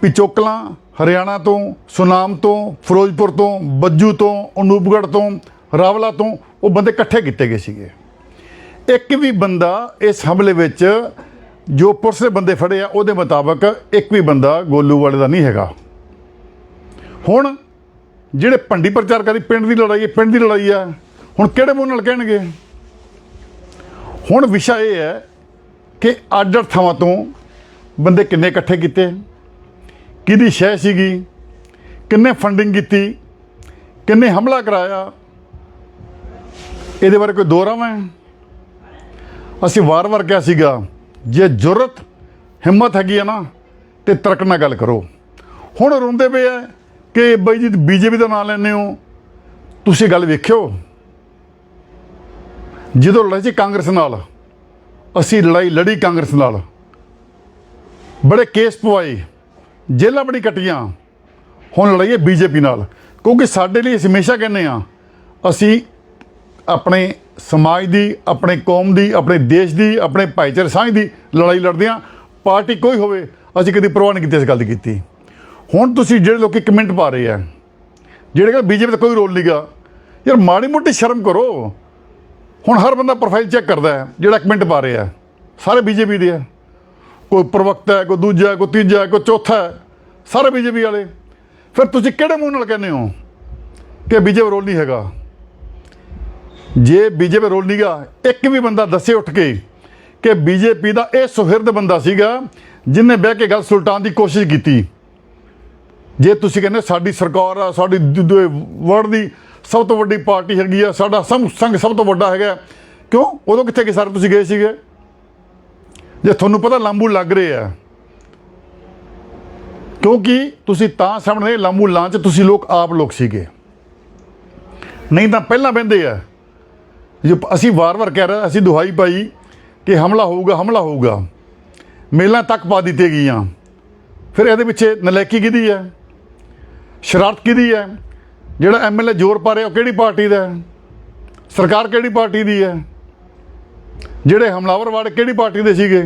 ਪਿਚੋਕਲਾਂ, ਹਰਿਆਣਾ ਤੋਂ, ਸੁਨਾਮ ਤੋਂ, ਫਿਰੋਜ਼ਪੁਰ ਤੋਂ, ਬੱਜੂ ਤੋਂ, ਅਨੂਪਗੜ੍ਹ ਤੋਂ, ਰਾਵਲਾ ਤੋਂ, ਉਹ ਬੰਦੇ ਇਕੱਠੇ ਕੀਤੇ ਗਏ ਸੀਗੇ। ਇੱਕ ਵੀ ਬੰਦਾ ਇਸ ਹਮਲੇ ਵਿੱਚ ਜੋ ਪੁਲਿਸ ਦੇ ਬੰਦੇ ਫੜੇ ਆ, ਉਹਦੇ ਮੁਤਾਬਕ ਇੱਕ ਵੀ ਬੰਦਾ ਗੋਲੂ ਵਾਲੇ ਦਾ ਨਹੀਂ ਹੈਗਾ। ਹੁਣ ਜਿਹੜੇ ਭੰਡੀ ਪ੍ਰਚਾਰ ਕਰੀ, ਪਿੰਡ ਦੀ ਲੜਾਈ ਹੈ, ਪਿੰਡ ਦੀ ਲੜਾਈ ਆ, ਹੁਣ ਕਿਹੜੇ ਮੂੰਹ ਨਾਲ ਕਹਿਣਗੇ? ਹੁਣ ਵਿਸ਼ਾ ਇਹ ਹੈ ਕਿ ਅੱਡ ਅੱਡ ਥਾਵਾਂ ਤੋਂ ਬੰਦੇ ਕਿੰਨੇ ਇਕੱਠੇ ਕੀਤੇ? ਕਿਹਦੀ ਸ਼ੈ ਸੀਗੀ? ਕਿੰਨੇ ਫੰਡਿੰਗ ਕੀਤੀ? ਕਿੰਨੇ ਹਮਲਾ ਕਰਾਇਆ? ਇਹਦੇ ਬਾਰੇ ਕੋਈ ਦੋਰਾਵਾਂ ਹੈ? ਅਸੀਂ ਵਾਰ-ਵਾਰ ਕਿਹਾ ਸੀਗਾ, ਜੇ ਜੁਰਤ ਹਿੰਮਤ ਹੈਗੀ ਆ ਨਾ, ਤੇ ਤਰਕ ਨਾਲ ਗੱਲ ਕਰੋ। ਹੁਣ ਰੋਂਦੇ ਪਏ ਆ ਕਿ ਬਈ ਜੀ, ਬੀਜੇਪੀ ਦਾ ਨਾਂ ਲੈਂਦੇ ਹੋ। ਤੁਸੀਂ ਗੱਲ ਵੇਖਿਓ। ਜਦੋਂ ਲੜਾਈ ਸੀ ਕਾਂਗਰਸ ਨਾਲ, ਅਸੀਂ ਲੜਾਈ ਲੜੀ ਕਾਂਗਰਸ ਨਾਲ। ਬੜੇ ਕੇਸ ਪਵਾਏ, ਜੇਲ੍ਹਾਂ ਬੜੀ ਕੱਟੀਆਂ, ਹੁਣ ਲੜਾਈ ਹੈ ਬੀਜੇਪੀ ਨਾਲ। ਕਿਉਂਕਿ ਸਾਡੇ ਲਈ ਅਸੀਂ ਹਮੇਸ਼ਾ ਕਹਿੰਦੇ ਆ ਅਸੀਂ ਆਪਣੇ ਸਮਾਜ ਦੀ, ਆਪਣੇ ਕੌਮ ਦੀ, ਆਪਣੇ ਦੇਸ਼ ਦੀ, ਆਪਣੇ ਭਾਈਚਾਰੇ ਸਾਂਝ ਦੀ ਲੜਾਈ ਲੜਦੇ ਆ ਪਾਰਟੀ ਕੋਈ ਹੋਵੇ, ਅਸੀਂ ਕਦੀ ਪਰਵਾਹ ਨਹੀਂ ਕੀਤੀ ਇਸ ਗੱਲ ਦੀ ਕੀਤੀ। ਹੁਣ ਤੁਸੀਂ ਜਿਹੜੇ ਲੋਕੀ ਕਮੈਂਟ ਪਾ ਰਹੇ ਆ, ਜਿਹੜੇ ਕਹਿੰਦੇ ਬੀਜੇਪੀ ਦਾ ਕੋਈ ਰੋਲ ਨਹੀਂਗਾ ਯਾਰ ਮਾੜੀ ਮੋਟੀ ਸ਼ਰਮ ਕਰੋ। ਹੁਣ ਹਰ ਬੰਦਾ ਪ੍ਰੋਫਾਈਲ ਚੈੱਕ ਕਰਦਾ ਹੈ, ਜਿਹੜਾ ਕਮੈਂਟ ਪਾ ਰਿਹਾ ਹੈ। ਸਾਰੇ ਬੀਜੇਪੀ ਦੇ ਆ। ਕੋਈ ਪ੍ਰਵਕਤਾ ਹੈ ਕੋਈ ਦੂਜਾ ਕੋਈ ਤੀਜਾ ਕੋਈ ਚੌਥਾ ਹੈ, ਸਾਰੇ ਬੀਜੇਪੀ ਵਾਲੇ। ਫਿਰ ਤੁਸੀਂ ਕਿਹੜੇ ਮੂੰਹ ਨਾਲ ਕਹਿੰਦੇ ਹੋ ਕਿ ਬੀਜੇਪੀ ਰੋਲ ਨਹੀਂ ਹੈਗਾ? ਜੇ ਬੀਜੇਪੀ ਰੋਲ ਨਹੀਂਗਾ ਇੱਕ ਵੀ ਬੰਦਾ ਦੱਸੇ ਉੱਠ ਕੇ ਕਿ ਬੀਜੇਪੀ ਦਾ ਇਹ ਸੁਹਿਰਦ ਬੰਦਾ ਸੀਗਾ ਜਿਨੇ ਬਹਿ ਕੇ ਗੱਲ ਸੁਲਟਾਨ ਦੀ ਕੋਸ਼ਿਸ਼ ਕੀਤੀ। ਜੇ ਤੁਸੀਂ ਕਹਿੰਦੇ ਸਾਡੀ ਸਰਕਾਰ ਆ ਸਾਡੀ ਵਰਲਡ ਦੀ ਸਭ ਤੋਂ ਵੱਡੀ ਪਾਰਟੀ ਹੈਗੀ ਆ ਸਾਡਾ ਸਮ ਸੰਘ ਸਭ ਤੋਂ ਵੱਡਾ ਹੈਗਾ। ਕਿਉਂ? ਉਦੋਂ ਕਿੱਥੇ ਕਿ ਸਾਰੇ ਤੁਸੀਂ ਗਏ ਸੀਗੇ? ਜੇ ਤੁਹਾਨੂੰ ਪਤਾ ਲਾਂਬੂ ਲੱਗ ਰਹੇ ਆ। ਕਿਉਂਕਿ ਤੁਸੀਂ ਤਾਂ ਸਾਹਮਣੇ ਲਾਂਬੂ ਲਾਂ ਚ ਤੁਸੀਂ ਲੋਕ ਆਪ ਲੋਕ ਸੀਗੇ। ਨਹੀਂ ਤਾਂ ਪਹਿਲਾਂ ਬੰਦੇ ਆ। ਜੇ ਅਸੀਂ ਵਾਰ-ਵਾਰ ਕਹਿ ਰਹੇ ਅਸੀਂ ਦੁਹਾਈ ਪਾਈ ਕਿ ਹਮਲਾ ਹੋਊਗਾ ਹਮਲਾ ਹੋਊਗਾ। ਮੇਲਾਂ ਤੱਕ ਪਾ ਦਿੱਤੇ ਗਈਆਂ। ਫਿਰ ਇਹਦੇ ਪਿੱਛੇ ਨਲਾਇਕੀ ਕਿਹਦੀ ਹੈ ਸ਼ਰਾਰਤ ਕਿਹਦੀ ਹੈ ਜਿਹੜਾ ਐਮਐਲਏ ਜ਼ੋਰ ਪਾ ਰਿਹਾ ਉਹ ਕਿਹੜੀ ਪਾਰਟੀ ਦਾ ਹੈ? ਸਰਕਾਰ ਕਿਹੜੀ ਪਾਰਟੀ ਦੀ ਹੈ? ਜਿਹੜੇ ਹਮਲਾਵਰ ਵਾਲੇ ਕਿਹੜੀ ਪਾਰਟੀ ਦੇ ਸੀਗੇ?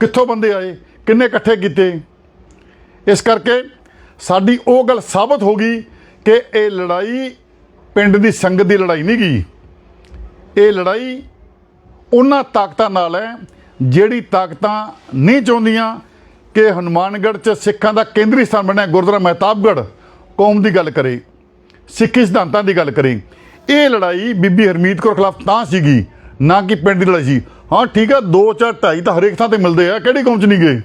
ਕਿੱਥੋਂ ਬੰਦੇ ਆਏ? ਕਿੰਨੇ ਇਕੱਠੇ ਕੀਤੇ? ਇਸ ਕਰਕੇ ਸਾਡੀ ਉਹ ਗੱਲ ਸਾਬਤ ਹੋ ਗਈ ਕਿ ਇਹ ਲੜਾਈ ਪਿੰਡ ਦੀ ਸੰਗਤ ਦੀ ਲੜਾਈ ਨਹੀਂ ਗਈ। ਇਹ ਲੜਾਈ ਉਹਨਾਂ ਤਾਕਤਾਂ ਨਾਲ ਹੈ ਜਿਹੜੀ ਤਾਕਤਾਂ ਨਹੀਂ ਚਾਹੁੰਦੀਆਂ ਕਿ ਹਨੂਮਾਨਗੜ੍ਹ 'ਚ ਸਿੱਖਾਂ ਦਾ ਕੇਂਦਰੀ ਸਥਾਨ ਬਣਿਆ, ਗੁਰਦੁਆਰਾ ਮਹਿਤਾਬਗੜ੍ਹ, ਕੌਮ ਦੀ ਗੱਲ ਕਰੇ, ਸਿੱਖੀ ਸਿਧਾਂਤਾਂ ਦੀ ਗੱਲ ਕਰੇ। ਇਹ ਲੜਾਈ ਬੀਬੀ ਹਰਮੀਤ ਕੌਰ ਖਿਲਾਫ ਤਾਂ ਸੀਗੀ ਨਾ ਕਿ ਪਿੰਡ ਦੀ ਲੜਾਈ ਸੀ। ਹਾਂ, ਠੀਕ ਆ, ਦੋ ਚਾਰ ਢਾਈ ਤਾਂ ਹਰੇਕ ਥਾਂ ਤੇ ਮਿਲਦੇ ਆ। ਕਿਹੜੀ ਕੌਮ 'ਚ ਨਹੀਂ ਗਏ?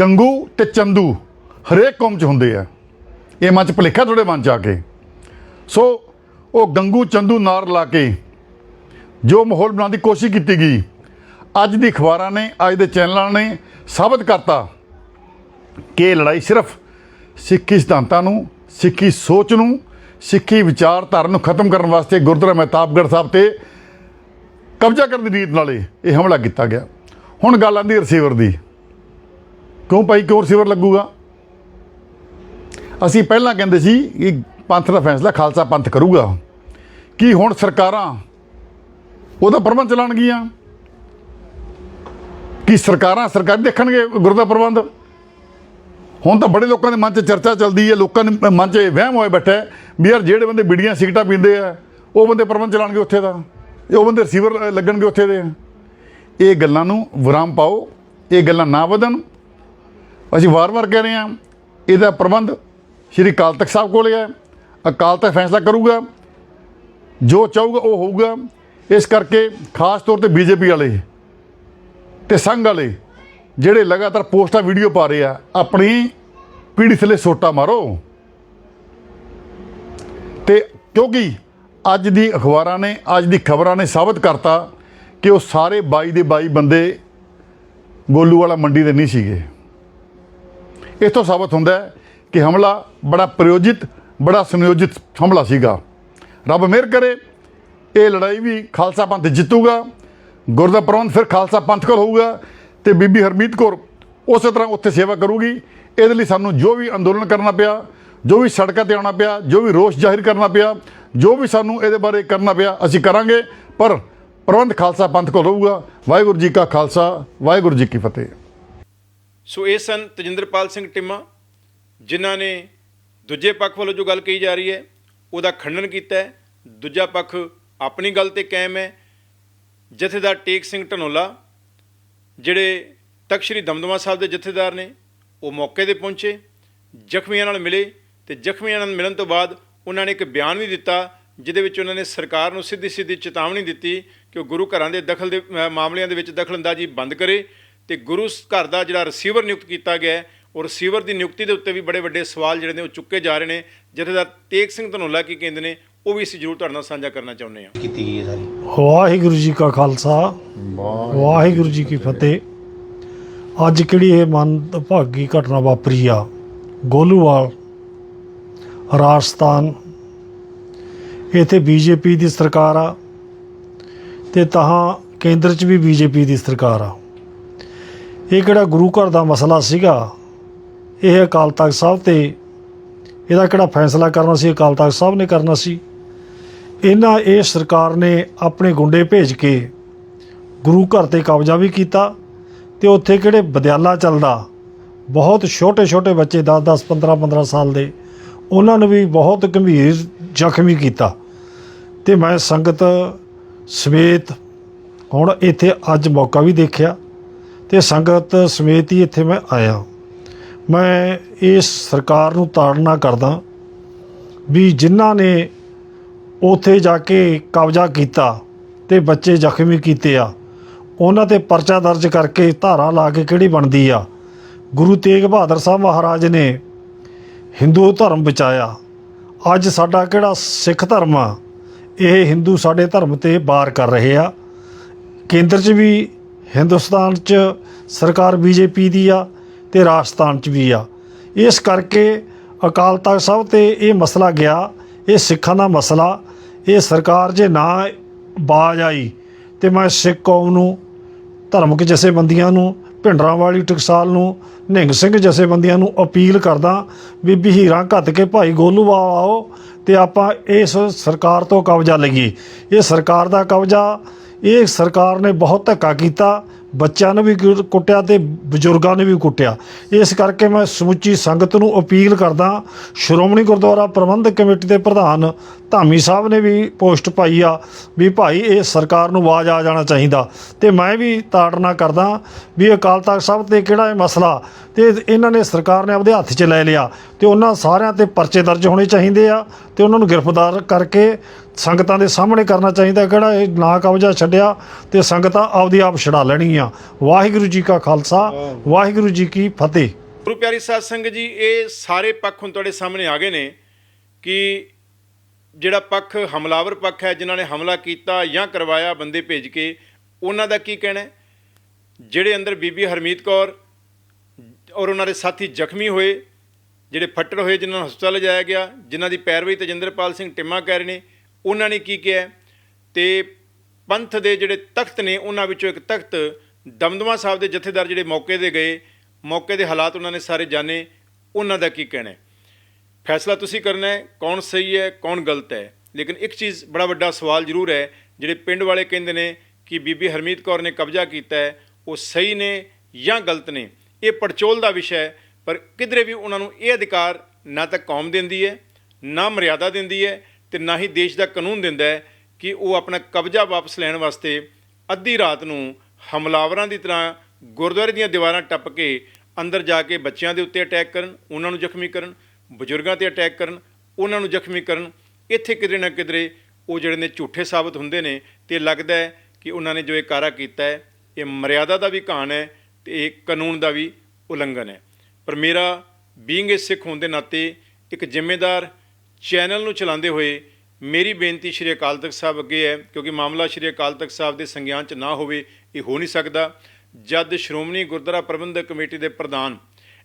ਗੰਗੂ ਤੇ ਚੰਦੂ ਹਰੇਕ ਕੌਮ 'ਚ ਹੁੰਦੇ ਆ। ਇਹ ਮਨ 'ਚ ਭੁਲੇਖਾ ਤੁਹਾਡੇ ਮਨ 'ਚ ਆ ਕੇ। ਸੋ, ਉਹ ਗੰਗੂ ਚੰਦੂ, ਨਾਰ ਲਾ ਕੇ ਜੋ ਮਾਹੌਲ ਬਣਾਉਣ ਦੀ ਕੋਸ਼ਿਸ਼ ਕੀਤੀ ਗਈ, ਅੱਜ ਦੀ ਅਖਬਾਰਾਂ ਨੇ, ਅੱਜ ਦੇ ਚੈਨਲਾਂ ਨੇ ਸਾਬਤ ਕਰਤਾ ਕਿ ਲੜਾਈ ਸਿਰਫ ਸਿੱਖੀ ਸਿਧਾਂਤਾਂ ਨੂੰ, ਸਿੱਖੀ ਸੋਚ ਨੂੰ ਸਿੱਖੀ ਵਿਚਾਰਧਾਰਾ ਨੂੰ ਖਤਮ ਕਰਨ ਵਾਸਤੇ ਗੁਰਦੁਆਰਾ ਮਹਿਤਾਬਗੜ੍ਹ ਸਾਹਿਬ ਤੇ ਕਬਜ਼ਾ ਕਰਨ ਦੀ ਨੀਤ ਨਾਲ ਇਹ ਹਮਲਾ ਕੀਤਾ ਗਿਆ। ਹੁਣ ਗੱਲ ਆਂਦੀ ਰਿਸੀਵਰ ਦੀ। ਕਿਉਂ ਭਾਈ, ਕਿਉਂ ਰਿਸੀਵਰ ਲੱਗੂਗਾ? ਅਸੀਂ ਪਹਿਲਾਂ ਕਹਿੰਦੇ ਸੀ ਕਿ ਪੰਥ ਦਾ ਫੈਸਲਾ ਖਾਲਸਾ ਪੰਥ ਕਰੂਗਾ। ਕੀ ਹੁਣ ਸਰਕਾਰਾਂ ਉਹਦਾ ਪ੍ਰਬੰਧ ਚਲਾਉਣਗੀਆਂ? ਕੀ ਸਰਕਾਰਾਂ ਸਰਕਾਰ ਦੇਖਣਗੇ ਗੁਰਦਾ ਪ੍ਰਬੰਧ? ਹੁਣ ਤਾਂ ਬੜੇ ਲੋਕਾਂ ਦੇ ਮਨ 'ਚ ਚਰਚਾ ਚੱਲਦੀ ਹੈ, ਲੋਕਾਂ ਦੇ ਮਨ 'ਚ ਇਹ ਵਹਿਮ ਹੋਏ ਬੈਠਾ ਵੀ ਯਾਰ ਜਿਹੜੇ ਬੰਦੇ ਬੀੜੀਆਂ ਸਿਗਰਟਾਂ ਪੀਂਦੇ ਆ, ਉਹ ਬੰਦੇ ਪ੍ਰਬੰਧ ਚਲਾਉਣਗੇ ਉੱਥੇ ਦਾ ਇਹ ਉਹ ਬੰਦੇ ਰਿਸੀਵਰ ਲੱਗਣਗੇ ਉੱਥੇ ਦੇ। ਇਹ ਗੱਲਾਂ ਨੂੰ ਵਿਰਾਮ ਪਾਓ, ਇਹ ਗੱਲਾਂ ਨਾ ਵਧਣ। ਅਸੀਂ ਵਾਰ-ਵਾਰ ਕਹਿ ਰਹੇ ਹਾਂ, ਇਹਦਾ ਪ੍ਰਬੰਧ ਸ਼੍ਰੀ ਅਕਾਲ ਤਖਤ ਸਾਹਿਬ ਕੋਲ ਹੈ, ਅਕਾਲ ਤਖਤ ਫੈਸਲਾ ਕਰੂਗਾ, ਜੋ ਚਾਹੂਗਾ ਉਹ ਹੋਊਗਾ। ਇਸ ਕਰਕੇ ਖਾਸ ਤੌਰ ਤੇ ਬੀਜੇਪੀ ਵਾਲੇ ਤੇ ਸੰਘ ਵਾਲੇ ਜਿਹੜੇ ਲਗਾਤਾਰ ਪੋਸਟਾਂ ਵੀਡੀਓ ਪਾ ਰਹੇ ਆ, ਆਪਣੀ ਪੀੜੀ ਥੱਲੇ ਸੋਟਾ ਮਾਰੋ। ਤੇ ਕਿਉਂਕਿ ਅੱਜ ਦੀ ਅਖਬਾਰਾਂ ਨੇ, ਅੱਜ ਦੀ ਖਬਰਾਂ ਨੇ ਸਾਬਤ ਕਰਤਾ ਕਿ ਉਹ ਸਾਰੇ 22 ਦੇ 22 ਬੰਦੇ ਗੋਲੂ ਵਾਲਾ ਮੰਡੀ ਦੇ ਨਹੀਂ ਸੀਗੇ। ਇਥੋਂ ਸਾਬਤ ਹੁੰਦਾ ਕਿ ਹਮਲਾ ਬੜਾ ਪ੍ਰਯੋਜਿਤ, ਬੜਾ ਸੰਯੋਜਿਤ ਹਮਲਾ ਸੀਗਾ। ਰੱਬ ਮਿਹਰ ਕਰੇ, ਇਹ ਲੜਾਈ ਵੀ ਖਾਲਸਾ ਪੰਥ ਜਿੱਤੂਗਾ। ਗੁਰਦਾ ਪ੍ਰਬੰਧ ਫਿਰ ਖਾਲਸਾ ਪੰਥ ਕੋਲ ਹੋਊਗਾ। ਤੇ ਬੀਬੀ ਹਰਮੀਤ ਕੌਰ ਉਸੇ ਤਰ੍ਹਾਂ ਉੱਥੇ ਸੇਵਾ ਕਰੂਗੀ। ਇਹਦੇ ਲਈ ਸਾਨੂੰ ਜੋ ਵੀ ਅੰਦੋਲਨ ਕਰਨਾ ਪਿਆ, ਜੋ ਵੀ ਸੜਕਾਂ ਤੇ ਆਉਣਾ ਪਿਆ, ਜੋ ਵੀ ਰੋਸ ਜ਼ਾਹਿਰ ਕਰਨਾ ਪਿਆ, ਜੋ ਵੀ ਸਾਨੂੰ ਇਹਦੇ ਬਾਰੇ ਕਰਨਾ ਪਿਆ, ਅਸੀਂ ਕਰਾਂਗੇ। ਪਰ ਪ੍ਰਬੰਧ ਖਾਲਸਾ ਪੰਥ ਕੋਲ ਰਹੂਗਾ। ਵਾਹਿਗੁਰੂ ਜੀ ਕਾ ਖਾਲਸਾ, ਵਾਹਿਗੁਰੂ ਜੀ ਕੀ ਫਤਿਹ। ਸੋ ਇਹ ਸਨ ਤਜਿੰਦਰਪਾਲ ਸਿੰਘ ਟਿੰਮਾ, ਜਿਨ੍ਹਾਂ ਨੇ ਦੂਜੇ ਪੱਖ ਵੱਲੋਂ ਜੋ ਗੱਲ ਕਹੀ ਜਾ ਰਹੀ ਹੈ, ਉਹਦਾ ਖੰਡਨ ਕੀਤਾ ਦੂਜਾ ਪੱਖ ਆਪਣੀ ਗੱਲ ਤੇ ਕਾਇਮ ਹੈ। ਜਥੇਦਾਰ ਟੇਕ ਸਿੰਘ ਢਨੋਲਾ ਜਿਹੜੇ ਤਖਤ ਸ੍ਰੀ ਦਮਦਮਾ ਸਾਹਿਬ ਦੇ ਜਥੇਦਾਰ ਨੇ, ਉਹ ਮੌਕੇ ਤੇ ਪਹੁੰਚੇ, ਜ਼ਖਮੀਆਂ ਨਾਲ ਮਿਲੇ ਤੇ ਜ਼ਖਮੀਆਂ ਨਾਲ ਮਿਲਣ ਤੋਂ ਬਾਅਦ ਉਹਨਾਂ ਨੇ ਇੱਕ ਬਿਆਨ ਵੀ ਦਿੱਤਾ, ਜਿਹਦੇ ਵਿੱਚ ਉਹਨਾਂ ਨੇ ਸਰਕਾਰ ਨੂੰ ਸਿੱਧੀ ਸਿੱਧੀ ਚੇਤਾਵਨੀ ਦਿੱਤੀ ਕਿ ਉਹ ਗੁਰੂ ਘਰਾਂ ਦੇ ਦਖਲ ਦੇ ਮਾਮਲਿਆਂ ਦੇ ਵਿੱਚ ਦਖਲਅੰਦਾਜ਼ੀ ਬੰਦ ਕਰੇ ਤੇ ਗੁਰੂ ਘਰ ਦਾ ਜਿਹੜਾ ਰਿਸੀਵਰ ਨਿਯੁਕਤ ਕੀਤਾ ਗਿਆ ਹੈ, ਉਹ ਰਿਸੀਵਰ ਦੀ ਨਿਯੁਕਤੀ ਦੇ ਉੱਤੇ ਵੀ ਬੜੇ ਵੱਡੇ ਸਵਾਲ ਜਿਹੜੇ ਨੇ ਉਹ ਚੁੱਕੇ ਜਾ ਰਹੇ ਨੇ। ਜਥੇਦਾਰ ਤੇਗ ਸਿੰਘ ਧਨੋਲਾ ਕੀ ਕਹਿੰਦੇ ਨੇ ਉਹ ਵੀ ਅਸੀਂ ਜ਼ਰੂਰ ਤੁਹਾਡੇ ਨਾਲ ਸਾਂਝਾ ਕਰਨਾ ਚਾਹੁੰਦੇ ਹਾਂ। ਕੀਤੀ ਗਈ ਹੈ ਸਾਰੀ। ਵਾਹਿਗੁਰੂ ਜੀ ਕਾ ਖਾਲਸਾ ਵਾਹਿਗੁਰੂ ਜੀ ਕੀ ਫਤਿਹ। ਅੱਜ ਕਿਹੜੀ ਇਹ ਮਨ ਭਾਗੀ ਘਟਨਾ ਵਾਪਰੀ ਆ? ਗੋਲੂਵਾਲ ਰਾਜਸਥਾਨ। ਇੱਥੇ ਬੀਜੇਪੀ ਦੀ ਸਰਕਾਰ ਆ ਤੇ ਤਹਾਂ ਕੇਂਦਰ 'ਚ ਵੀ ਬੀਜੇਪੀ ਦੀ ਸਰਕਾਰ ਆ। ਇਹ ਕਿਹੜਾ ਗੁਰੂ ਘਰ ਦਾ ਮਸਲਾ ਸੀਗਾ? ਇਹ ਅਕਾਲ ਤਖਤ ਸਾਹਿਬ ਤੇ ਇਹਦਾ ਕਿਹੜਾ ਫੈਸਲਾ ਕਰਨਾ ਸੀ, ਅਕਾਲ ਤਖਤ ਸਾਹਿਬ ਨੇ ਕਰਨਾ ਸੀ। ਇਹਨਾਂ, ਇਹ ਸਰਕਾਰ ਨੇ ਆਪਣੇ ਗੁੰਡੇ ਭੇਜ ਕੇ ਗੁਰੂ ਘਰ ਤੇ ਕਬਜ਼ਾ ਵੀ ਕੀਤਾ ਤੇ ਉੱਥੇ ਕਿਹੜੇ ਵਿਦਿਆਲਾ ਚੱਲਦਾ, ਬਹੁਤ ਛੋਟੇ ਛੋਟੇ ਬੱਚੇ 10 10 15 15 ਸਾਲ ਦੇ, ਉਹਨਾਂ ਨੂੰ ਵੀ ਬਹੁਤ ਗੰਭੀਰ ਜ਼ਖਮੀ ਕੀਤਾ। ਤੇ ਮੈਂ ਸੰਗਤ ਸਮੇਤ ਹੁਣ ਇੱਥੇ ਅੱਜ ਮੌਕਾ ਵੀ ਦੇਖਿਆ ਤੇ ਸੰਗਤ ਸਮੇਤ ਹੀ ਇੱਥੇ ਮੈਂ ਆਇਆ। ਮੈਂ ਇਸ ਸਰਕਾਰ ਨੂੰ ਤਾੜਨਾ ਕਰਦਾ ਵੀ ਜਿਨ੍ਹਾਂ ਨੇ ਉਥੇ ਜਾ ਕੇ ਕਬਜ਼ਾ ਕੀਤਾ ਤੇ ਬੱਚੇ ਜ਼ਖਮੀ ਕੀਤੇ ਆ, ਉਹਨਾਂ ਤੇ ਪਰਚਾ ਦਰਜ ਕਰਕੇ ਧਾਰਾ ਲਾ ਕੇ ਕਿਹੜੀ ਬਣਦੀ ਆ? ਗੁਰੂ ਤੇਗ ਬਹਾਦਰ ਸਾਹਿਬ ਮਹਾਰਾਜ ਨੇ ਹਿੰਦੂ ਧਰਮ ਬਚਾਇਆ। ਅੱਜ ਸਾਡਾ ਕਿਹੜਾ ਸਿੱਖ ਧਰਮ ਆ? ਇਹ ਹਿੰਦੂ ਸਾਡੇ ਧਰਮ ਤੇ ਵਾਰ ਕਰ ਰਹੇ ਆ। ਕੇਂਦਰ 'ਚ ਵੀ ਹਿੰਦੁਸਤਾਨ 'ਚ ਸਰਕਾਰ ਬੀਜੇਪੀ ਦੀ ਆ ਤੇ ਰਾਜਸਥਾਨ 'ਚ ਵੀ ਆ। ਇਸ ਕਰਕੇ ਅਕਾਲ ਤਖਤ ਸਾਹਿਬ ਤੇ ਇਹ ਮਸਲਾ ਗਿਆ। ਇਹ ਸਿੱਖਾਂ ਦਾ ਮਸਲਾ। ਇਹ ਸਰਕਾਰ ਜੇ ਨਾ ਬਾਜ ਆਈ ਤੇ ਮੈਂ ਸਿੱਖ ਕੌਮ ਨੂੰ, ਧਰਮਕ ਜਥੇਬੰਦੀਆਂ ਨੂੰ ਭਿੰਡਰਾਂ ਵਾਲੀ ਟਕਸਾਲ ਨੂੰ, ਨਿਹੰਗ ਸਿੰਘ ਜਥੇਬੰਦੀਆਂ ਨੂੰ ਅਪੀਲ ਕਰਦਾ ਵੀ ਬਹੀਰਾਂ ਘੱਤ ਕੇ ਭਾਈ ਗੋਲੂਵਾਲ ਆਓ ਤੇ ਆਪਾਂ ਇਸ ਸਰਕਾਰ ਤੋਂ ਕਬਜ਼ਾ ਲਈਏ। ਇਹ ਸਰਕਾਰ ਦਾ ਕਬਜ਼ਾ। ਇਹ ਸਰਕਾਰ ਨੇ ਬਹੁਤ ਧੱਕਾ ਕੀਤਾ। ਬੱਚਿਆਂ ਨੂੰ ਵੀ ਕੁੱਟਿਆ ਤੇ ਬਜ਼ੁਰਗਾਂ ਨੂੰ ਵੀ ਕੁੱਟਿਆ। ਇਸ ਕਰਕੇ ਮੈਂ ਸਮੁੱਚੀ ਸੰਗਤ ਨੂੰ ਅਪੀਲ ਕਰਦਾ, ਸ਼੍ਰੋਮਣੀ ਗੁਰਦੁਆਰਾ ਪ੍ਰਬੰਧਕ ਕਮੇਟੀ ਦੇ ਪ੍ਰਧਾਨ ਧਾਮੀ ਸਾਹਿਬ ਨੇ ਵੀ ਪੋਸਟ ਪਾਈ ਆ ਵੀ ਭਾਈ ਇਹ ਸਰਕਾਰ ਨੂੰ ਆਵਾਜ਼ ਆ ਜਾਣਾ ਚਾਹੀਦਾ। ਤੇ ਮੈਂ ਵੀ ਤਾੜਨਾ ਕਰਦਾ ਵੀ ਅਕਾਲ ਤਖਤ ਸਾਹਿਬ ਤੇ ਕਿਹੜਾ ਇਹ ਮਸਲਾ? ਤੇ ਇਹਨਾਂ ਨੇ ਸਰਕਾਰ ਨੇ ਆਪਦੇ ਹੱਥ 'ਚ ਲੈ ਲਿਆ। ਤੇ ਉਹਨਾਂ ਸਾਰਿਆਂ ਤੇ ਪਰਚੇ ਦਰਜ ਹੋਣੇ ਚਾਹੀਦੇ ਆ ਤੇ ਉਹਨਾਂ ਨੂੰ ਗ੍ਰਿਫਤਾਰ ਕਰਕੇ ਸੰਗਤਾਂ ਦੇ ਸਾਹਮਣੇ ਕਰਨਾ ਚਾਹੀਦਾ ਕਿਹੜਾ ਇਹ ਨਾ ਕਬਜ਼ਾ ਛੱਡਿਆ ਤੇ ਸੰਗਤਾਂ ਆਪਦੀ ਆਪ ਛਡਾ ਲੈਣਗੀਆਂ। ਵਾਹਿਗੁਰੂ ਜੀ ਕਾ ਖਾਲਸਾ, ਵਾਹਿਗੁਰੂ ਜੀ ਕੀ ਫਤਿਹ। ਗੁਰੂ ਪਿਆਰੀ ਸਾਧ ਸੰਗਤ ਜੀ, ਇਹ ਸਾਰੇ ਪੱਖ ਹੁਣ ਤੁਹਾਡੇ ਸਾਹਮਣੇ ਆ ਗਏ ਨੇ ਕਿ ਜਿਹੜਾ ਪੱਖ ਹਮਲਾਵਰ ਪੱਖ ਹੈ, ਜਿਨ੍ਹਾਂ ਨੇ ਹਮਲਾ ਕੀਤਾ ਜਾਂ ਕਰਵਾਇਆ ਬੰਦੇ ਭੇਜ ਕੇ, ਉਹਨਾਂ ਦਾ ਕੀ ਕਹਿਣਾ ਹੈ ਜਿਹੜੇ ਅੰਦਰ ਬੀਬੀ ਹਰਮੀਤ ਕੌਰ ਔਰ ਉਹਨਾਂ ਦੇ ਸਾਥੀ ਜ਼ਖਮੀ ਹੋਏ, ਜਿਹੜੇ ਫੱਟੜ ਹੋਏ, ਜਿਨ੍ਹਾਂ ਨੂੰ ਹਸਪਤਾਲ ਲਿਜਾਇਆ ਗਿਆ, ਜਿਨ੍ਹਾਂ ਦੀ ਪੈਰਵੀ ਤਜਿੰਦਰਪਾਲ ਸਿੰਘ ਟਿੰਮਾ ਕਹਿ ਰਹੇ ਨੇ, ਉਹਨਾਂ ਨੇ ਕੀ ਕਿਹਾ ਹੈ? ਤੇ ਪੰਥ ਦੇ ਜਿਹੜੇ ਤਖਤ ਨੇ, ਉਹਨਾਂ ਵਿੱਚੋਂ ਇੱਕ ਤਖਤ ਦਮਦਮਾ ਸਾਹਿਬ ਦੇ ਜਥੇਦਾਰ ਜਿਹੜੇ ਮੌਕੇ ਤੇ ਗਏ, ਮੌਕੇ ਦੇ ਹਾਲਾਤ ਉਹਨਾਂ ਨੇ ਸਾਰੇ ਜਾਣੇ, ਉਹਨਾਂ ਦਾ ਕੀ ਕਹਿਣਾ ਫੈਸਲਾ ਤੁਸੀਂ ਕਰਨਾ ਹੈ, ਕੌਣ ਸਹੀ ਹੈ, ਕੌਣ ਗਲਤ ਹੈ। ਲੇਕਿਨ ਇੱਕ ਚੀਜ਼ ਬੜਾ ਵੱਡਾ ਸਵਾਲ ਜ਼ਰੂਰ ਹੈ, ਜਿਹੜੇ ਪਿੰਡ ਵਾਲੇ ਕਹਿੰਦੇ ਨੇ ਕਿ ਬੀਬੀ ਹਰਮੀਤ ਕੌਰ ਨੇ ਕਬਜ਼ਾ ਕੀਤਾ ਹੈ, ਉਹ ਸਹੀ ਨੇ ਜਾਂ ਗਲਤ ਨੇ। ਇਹ ਪੜਚੋਲ ਦਾ ਵਿਸ਼ਾ ਹੈ, ਪਰ ਕਿਧਰੇ ਵੀ ਉਹਨਾਂ ਨੂੰ ਇਹ ਅਧਿਕਾਰ ਨਾ ਤਾਂ ਕੌਮ ਦਿੰਦੀ ਹੈ, ਨਾ ਮਰਿਆਦਾ ਦਿੰਦੀ ਹੈ ਤੇ ਨਾ ਹੀ ਦੇਸ਼ ਦਾ ਕਾਨੂੰਨ ਦਿੰਦਾ ਹੈ ਕਿ ਉਹ ਆਪਣਾ ਕਬਜ਼ਾ ਵਾਪਸ ਲੈਣ ਵਾਸਤੇ ਅੱਧੀ ਰਾਤ ਨੂੰ ਹਮਲਾਵਰਾਂ ਦੀ ਤਰ੍ਹਾਂ ਗੁਰਦੁਆਰੇ ਦੀਆਂ ਦੀਵਾਰਾਂ ਟੱਪ ਕੇ ਅੰਦਰ ਜਾ ਕੇ ਬੱਚਿਆਂ ਦੇ ਉੱਤੇ ਅਟੈਕ ਕਰਨ, ਉਹਨਾਂ ਨੂੰ ਜ਼ਖਮੀ ਕਰਨ ਬਜ਼ੁਰਗਾਂ ਤੇ ਅਟੈਕ ਕਰਨ, ਉਹਨਾਂ ਨੂੰ ਜ਼ਖਮੀ ਕਰਨ, ਇੱਥੇ ਕਿਧਰੇ ਨਾ ਕਿਧਰੇ ਉਹ ਜਿਹੜੇ ਨੇ ਝੂਠੇ ਸਾਬਤ ਹੁੰਦੇ ਨੇ ਤੇ ਲੱਗਦਾ ਹੈ ਕਿ ਉਹਨਾਂ ਨੇ ਜੋ ਇਹ ਕਾਰਾ ਕੀਤਾ ਹੈ, ਇਹ ਮਰਿਆਦਾ ਦਾ ਵੀ ਘਾਣ ਹੈ ਤੇ ਇਹ ਕਾਨੂੰਨ ਦਾ ਵੀ ਉਲੰਘਣ ਹੈ। ਪਰ ਮੇਰਾ ਬੀਇੰਗ ਏ ਸਿੱਖ ਹੋਣ ਦੇ ਨਾਤੇ ਇੱਕ ਜ਼ਿੰਮੇਦਾਰ ਚੈਨਲ ਨੂੰ ਚਲਾਉਂਦੇ ਹੋਏ ਮੇਰੀ ਬੇਨਤੀ ਸ਼੍ਰੀ ਅਕਾਲ ਤਖਤ ਸਾਹਿਬ ਅੱਗੇ ਹੈ, ਕਿਉਂਕਿ ਮਾਮਲਾ ਸ਼੍ਰੀ ਅਕਾਲ ਤਖਤ ਸਾਹਿਬ ਦੇ ਸੰਗਿਆਨ 'ਚ ਨਾ ਹੋਵੇ, ਇਹ ਹੋ ਨਹੀਂ ਸਕਦਾ। ਜਦ ਸ਼੍ਰੋਮਣੀ ਗੁਰਦੁਆਰਾ ਪ੍ਰਬੰਧਕ ਕਮੇਟੀ ਦੇ ਪ੍ਰਧਾਨ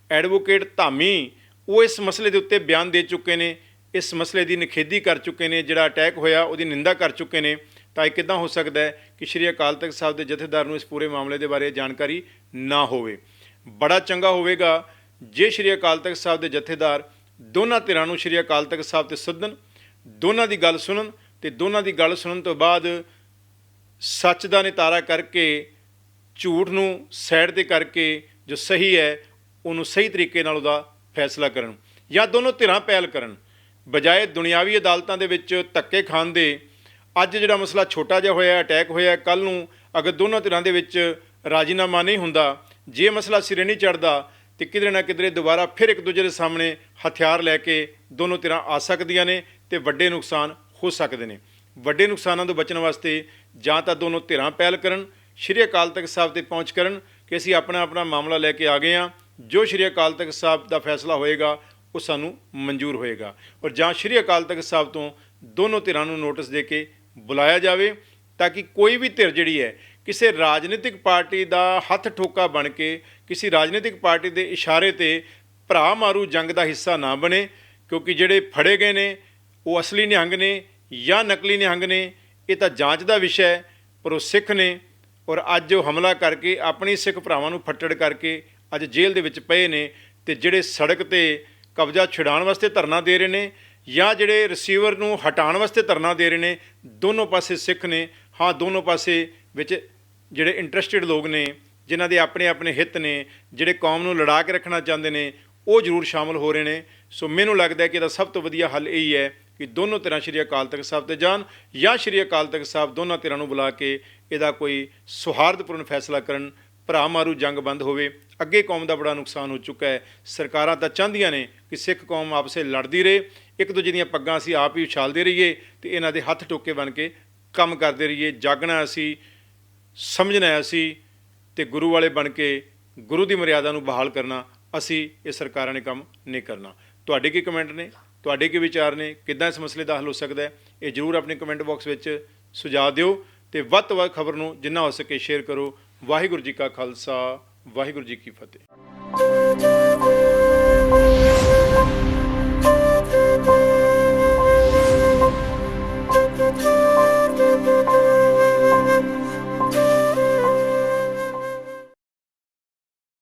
ਐਡਵੋਕੇਟ ਧਾਮੀ ਉਹ ਇਸ ਮਸਲੇ ਦੇ ਉੱਤੇ ਬਿਆਨ ਦੇ ਚੁੱਕੇ ਨੇ, ਇਸ ਮਸਲੇ ਦੀ ਨਿਖੇਧੀ ਕਰ ਚੁੱਕੇ ਨੇ, ਜਿਹੜਾ ਅਟੈਕ ਹੋਇਆ ਉਹਦੀ ਨਿੰਦਾ ਕਰ ਚੁੱਕੇ ਨੇ। ਤਾਂ ਇਹ ਕਿਦਾਂ ਹੋ ਸਕਦਾ ਹੈ ਕਿ ਸ਼੍ਰੀ ਅਕਾਲ ਤਖਤ ਸਾਹਿਬ ਦੇ ਜਥੇਦਾਰ ਨੂੰ ਇਸ ਪੂਰੇ ਮਾਮਲੇ ਦੇ ਬਾਰੇ ਜਾਣਕਾਰੀ ਨਾ ਹੋਵੇ? ਬੜਾ ਚੰਗਾ ਹੋਵੇਗਾ ਜੇ ਸ਼੍ਰੀ ਅਕਾਲ ਤਖਤ ਸਾਹਿਬ ਦੇ ਜਥੇਦਾਰ ਦੋਨਾਂ ਧਿਰਾਂ ਨੂੰ ਸ਼੍ਰੀ ਅਕਾਲ ਤਖਤ ਸਾਹਿਬ ਤੇ ਸੱਦਣ, ਦੋਨਾਂ ਦੀ ਗੱਲ ਸੁਣਨ ਤੇ ਦੋਨਾਂ ਦੀ ਗੱਲ ਸੁਣਨ ਤੋਂ ਬਾਅਦ ਸੱਚ ਦਾ ਨਿਤਾਰਾ ਕਰਕੇ, ਝੂਠ ਨੂੰ ਸਾਈਡ ਤੇ ਕਰਕੇ ਜੋ ਸਹੀ ਹੈ, ਉਹਨੂੰ ਸਹੀ ਤਰੀਕੇ ਨਾਲ ਉਹਦਾ ਫੈਸਲਾ ਕਰਨ ਜਾਂ ਦੋਨੋਂ ਧਿਰਾਂ ਪਹਿਲ ਕਰਨ। ਬਜਾਏ ਦੁਨਿਆਵੀ ਅਦਾਲਤਾਂ ਦੇ ਵਿੱਚ ਧੱਕੇ ਖਾਣ ਦੇ, ਅੱਜ ਜਿਹੜਾ ਮਸਲਾ ਛੋਟਾ ਜਿਹਾ ਹੋਇਆ, ਅਟੈਕ ਹੋਇਆ ਕੱਲ ਨੂੰ ਅਗਰ ਦੋਨੋਂ ਧਿਰਾਂ ਦੇ ਵਿੱਚ ਰਾਜੀਨਾਮਾ ਨਹੀਂ ਹੁੰਦਾ, ਜੇ ਮਸਲਾ ਸਿਰੇ ਨਹੀਂ ਚੜਦਾ ਤੇ ਕਿਧਰੇ ਨਾ ਕਿਧਰੇ ਦੁਬਾਰਾ ਫਿਰ ਇੱਕ ਦੂਜੇ ਦੇ ਸਾਹਮਣੇ ਹਥਿਆਰ ਲੈ ਕੇ ਦੋਨੋਂ ਧਿਰਾਂ ਆ ਸਕਦੀਆਂ ਨੇ ਤੇ ਵੱਡੇ ਨੁਕਸਾਨ ਹੋ ਸਕਦੇ ਨੇ। ਵੱਡੇ ਨੁਕਸਾਨਾਂ ਤੋਂ ਬਚਣ ਵਾਸਤੇ ਜਾਂ ਤਾਂ ਦੋਨੋਂ ਧਿਰਾਂ ਪਹਿਲ ਕਰਨ, ਸ਼੍ਰੀ ਅਕਾਲ ਤਖਤ ਸਾਹਿਬ ਤੇ ਪਹੁੰਚ ਕਰਨ ਕਿ ਅਸੀਂ ਆਪਣਾ ਆਪਣਾ ਮਾਮਲਾ ਲੈ ਕੇ ਆ ਗਏ ਹਾਂ। ਜੋ ਸ਼੍ਰੀ ਅਕਾਲ ਤਖਤ ਸਾਹਿਬ ਦਾ ਫੈਸਲਾ ਹੋਏਗਾ, ਉਹ ਸਾਨੂੰ ਮਨਜ਼ੂਰ ਹੋਏਗਾ। ਔਰ ਜਾਂ ਸ਼੍ਰੀ ਅਕਾਲ ਤਖਤ ਸਾਹਿਬ ਤੋਂ ਦੋਨੋਂ ਧਿਰਾਂ ਨੂੰ ਨੋਟਿਸ ਦੇ ਕੇ ਬੁਲਾਇਆ ਜਾਵੇ, ਤਾਂ ਕਿ ਕੋਈ ਵੀ ਧਿਰ ਜਿਹੜੀ ਹੈ, ਕਿਸੇ ਰਾਜਨੀਤਿਕ ਪਾਰਟੀ ਦਾ ਹੱਥ ਠੋਕਾ ਬਣ ਕੇ, ਕਿਸੇ ਰਾਜਨੀਤਿਕ ਪਾਰਟੀ ਦੇ ਇਸ਼ਾਰੇ ਤੇ ਭਰਾ ਮਾਰੂ ਜੰਗ ਦਾ ਹਿੱਸਾ ਨਾ ਬਣੇ, ਕਿਉਂਕਿ ਜਿਹੜੇ ਫੜੇ ਗਏ ਨੇ, ਉਹ ਅਸਲੀ ਨਿਹੰਗ ਨੇ ਜਾਂ ਨਕਲੀ ਨਿਹੰਗ ਨੇ, ਇਹ ਤਾਂ ਜਾਂਚ ਦਾ ਵਿਸ਼ਾ ਹੈ, ਪਰ ਉਹ ਸਿੱਖ ਨੇ। ਔਰ ਅੱਜ ਉਹ ਹਮਲਾ ਕਰਕੇ ਆਪਣੀ ਸਿੱਖ ਭਰਾਵਾਂ ਨੂੰ ਫੱਟੜ ਕਰਕੇ ਅੱਜ ਜੇਲ੍ਹ ਦੇ ਵਿੱਚ ਪਏ ਨੇ ਤੇ ਜਿਹੜੇ ਸੜਕ ਤੇ ਕਬਜ਼ਾ ਛਡਾਉਣ ਵਾਸਤੇ ਧਰਨਾ ਦੇ ਰਹੇ ਨੇ ਜਾਂ ਜਿਹੜੇ ਰਿਸੀਵਰ ਨੂੰ ਹਟਾਉਣ ਵਾਸਤੇ ਧਰਨਾ ਦੇ ਰਹੇ ਨੇ, ਦੋਨੋਂ ਪਾਸੇ ਸਿੱਖ ਨੇ। ਹਾਂ, ਦੋਨੋਂ ਪਾਸੇ ਵਿੱਚ ਜਿਹੜੇ ਇੰਟਰਸਟਿਡ ਲੋਕ ਨੇ, ਜਿਨ੍ਹਾਂ ਦੇ ਆਪਣੇ ਆਪਣੇ ਹਿੱਤ ਨੇ, ਜਿਹੜੇ ਕੌਮ ਨੂੰ ਲੜਾ ਕੇ ਰੱਖਣਾ ਚਾਹੁੰਦੇ ਨੇ, ਉਹ ਜ਼ਰੂਰ ਸ਼ਾਮਲ ਹੋ ਰਹੇ ਨੇ। ਸੋ ਮੈਨੂੰ ਲੱਗਦਾ ਹੈ ਕਿ ਇਹਦਾ ਸਭ ਤੋਂ ਵਧੀਆ ਹੱਲ ਇਹ ਹੀ ਹੈ ਕਿ ਦੋਨੋਂ ਧਿਰਾਂ ਸ਼੍ਰੀ ਅਕਾਲ ਤਖਤ ਸਾਹਿਬ ਤੇ ਜਾਣ ਜਾਂ ਸ਼੍ਰੀ ਅਕਾਲ ਤਖਤ ਸਾਹਿਬ ਦੋਨਾਂ ਧਿਰਾਂ ਨੂੰ ਬੁਲਾ ਕੇ ਇਹਦਾ ਕੋਈ ਸੌਹਾਰਦਪੂਰਨ ਫੈਸਲਾ ਕਰਨ, ਭਰਾ ਮਾਰੂ ਜੰਗ ਬੰਦ ਹੋਵੇ। ਅੱਗੇ ਕੌਮ ਦਾ ਬੜਾ ਨੁਕਸਾਨ ਹੋ ਚੁੱਕਾ ਹੈ। ਸਰਕਾਰਾਂ ਤਾਂ ਚਾਹੁੰਦੀਆਂ ਨੇ ਕਿ ਸਿੱਖ ਕੌਮ ਆਪਸੇ ਲੜਦੀ ਰਹੇ। ਇੱਕ ਦੂਜੇ ਦੀਆਂ ਪੱਗਾਂ ਅਸੀਂ ਆਪ ਹੀ ਉਛਾਲਦੇ ਰਹੀਏ ਤੇ ਇਹਨਾਂ ਦੇ ਹੱਥ ਟੋਕੇ ਬਣ ਕੇ ਕੰਮ ਕਰਦੇ ਰਹੀਏ। ਜਾਗਣਾ ਅਸੀਂ, ਸਮਝਣਾ ਅਸੀਂ ਤੇ ਗੁਰੂ ਵਾਲੇ ਬਣ ਕੇ ਗੁਰੂ ਦੀ ਮਰਿਆਦਾ ਨੂੰ ਬਹਾਲ ਕਰਨਾ, ਅਸੀਂ ਇਹ ਸਰਕਾਰਾਂ ਨੇ ਕੰਮ ਨਹੀਂ ਕਰਨਾ। ਤੁਹਾਡੇ ਕੀ ਕਮੈਂਟ ਨੇ? ਤੁਹਾਡੇ ਕੀ ਵਿਚਾਰ ਨੇ? ਕਿੱਦਾਂ ਇਸ ਮਸਲੇ ਦਾ ਹੱਲ ਹੋ ਸਕਦਾ ਹੈ? ਇਹ ਜਰੂਰ ਆਪਣੇ ਕਮੈਂਟ ਬਾਕਸ ਵਿੱਚ ਸੁਝਾਅ ਦਿਓ ਤੇ ਵੱਧ ਤੋਂ ਵੱਧ ਖਬਰ ਨੂੰ ਜਿੰਨਾ ਹੋ ਸਕੇ ਸ਼ੇਅਰ ਕਰੋ। ਵਾਹਿਗੁਰੂ ਜੀ ਕਾ ਖਾਲਸਾ। ਵਾਹਿਗੁਰੂ ਜੀ ਕੀ ਫਤਿਹ।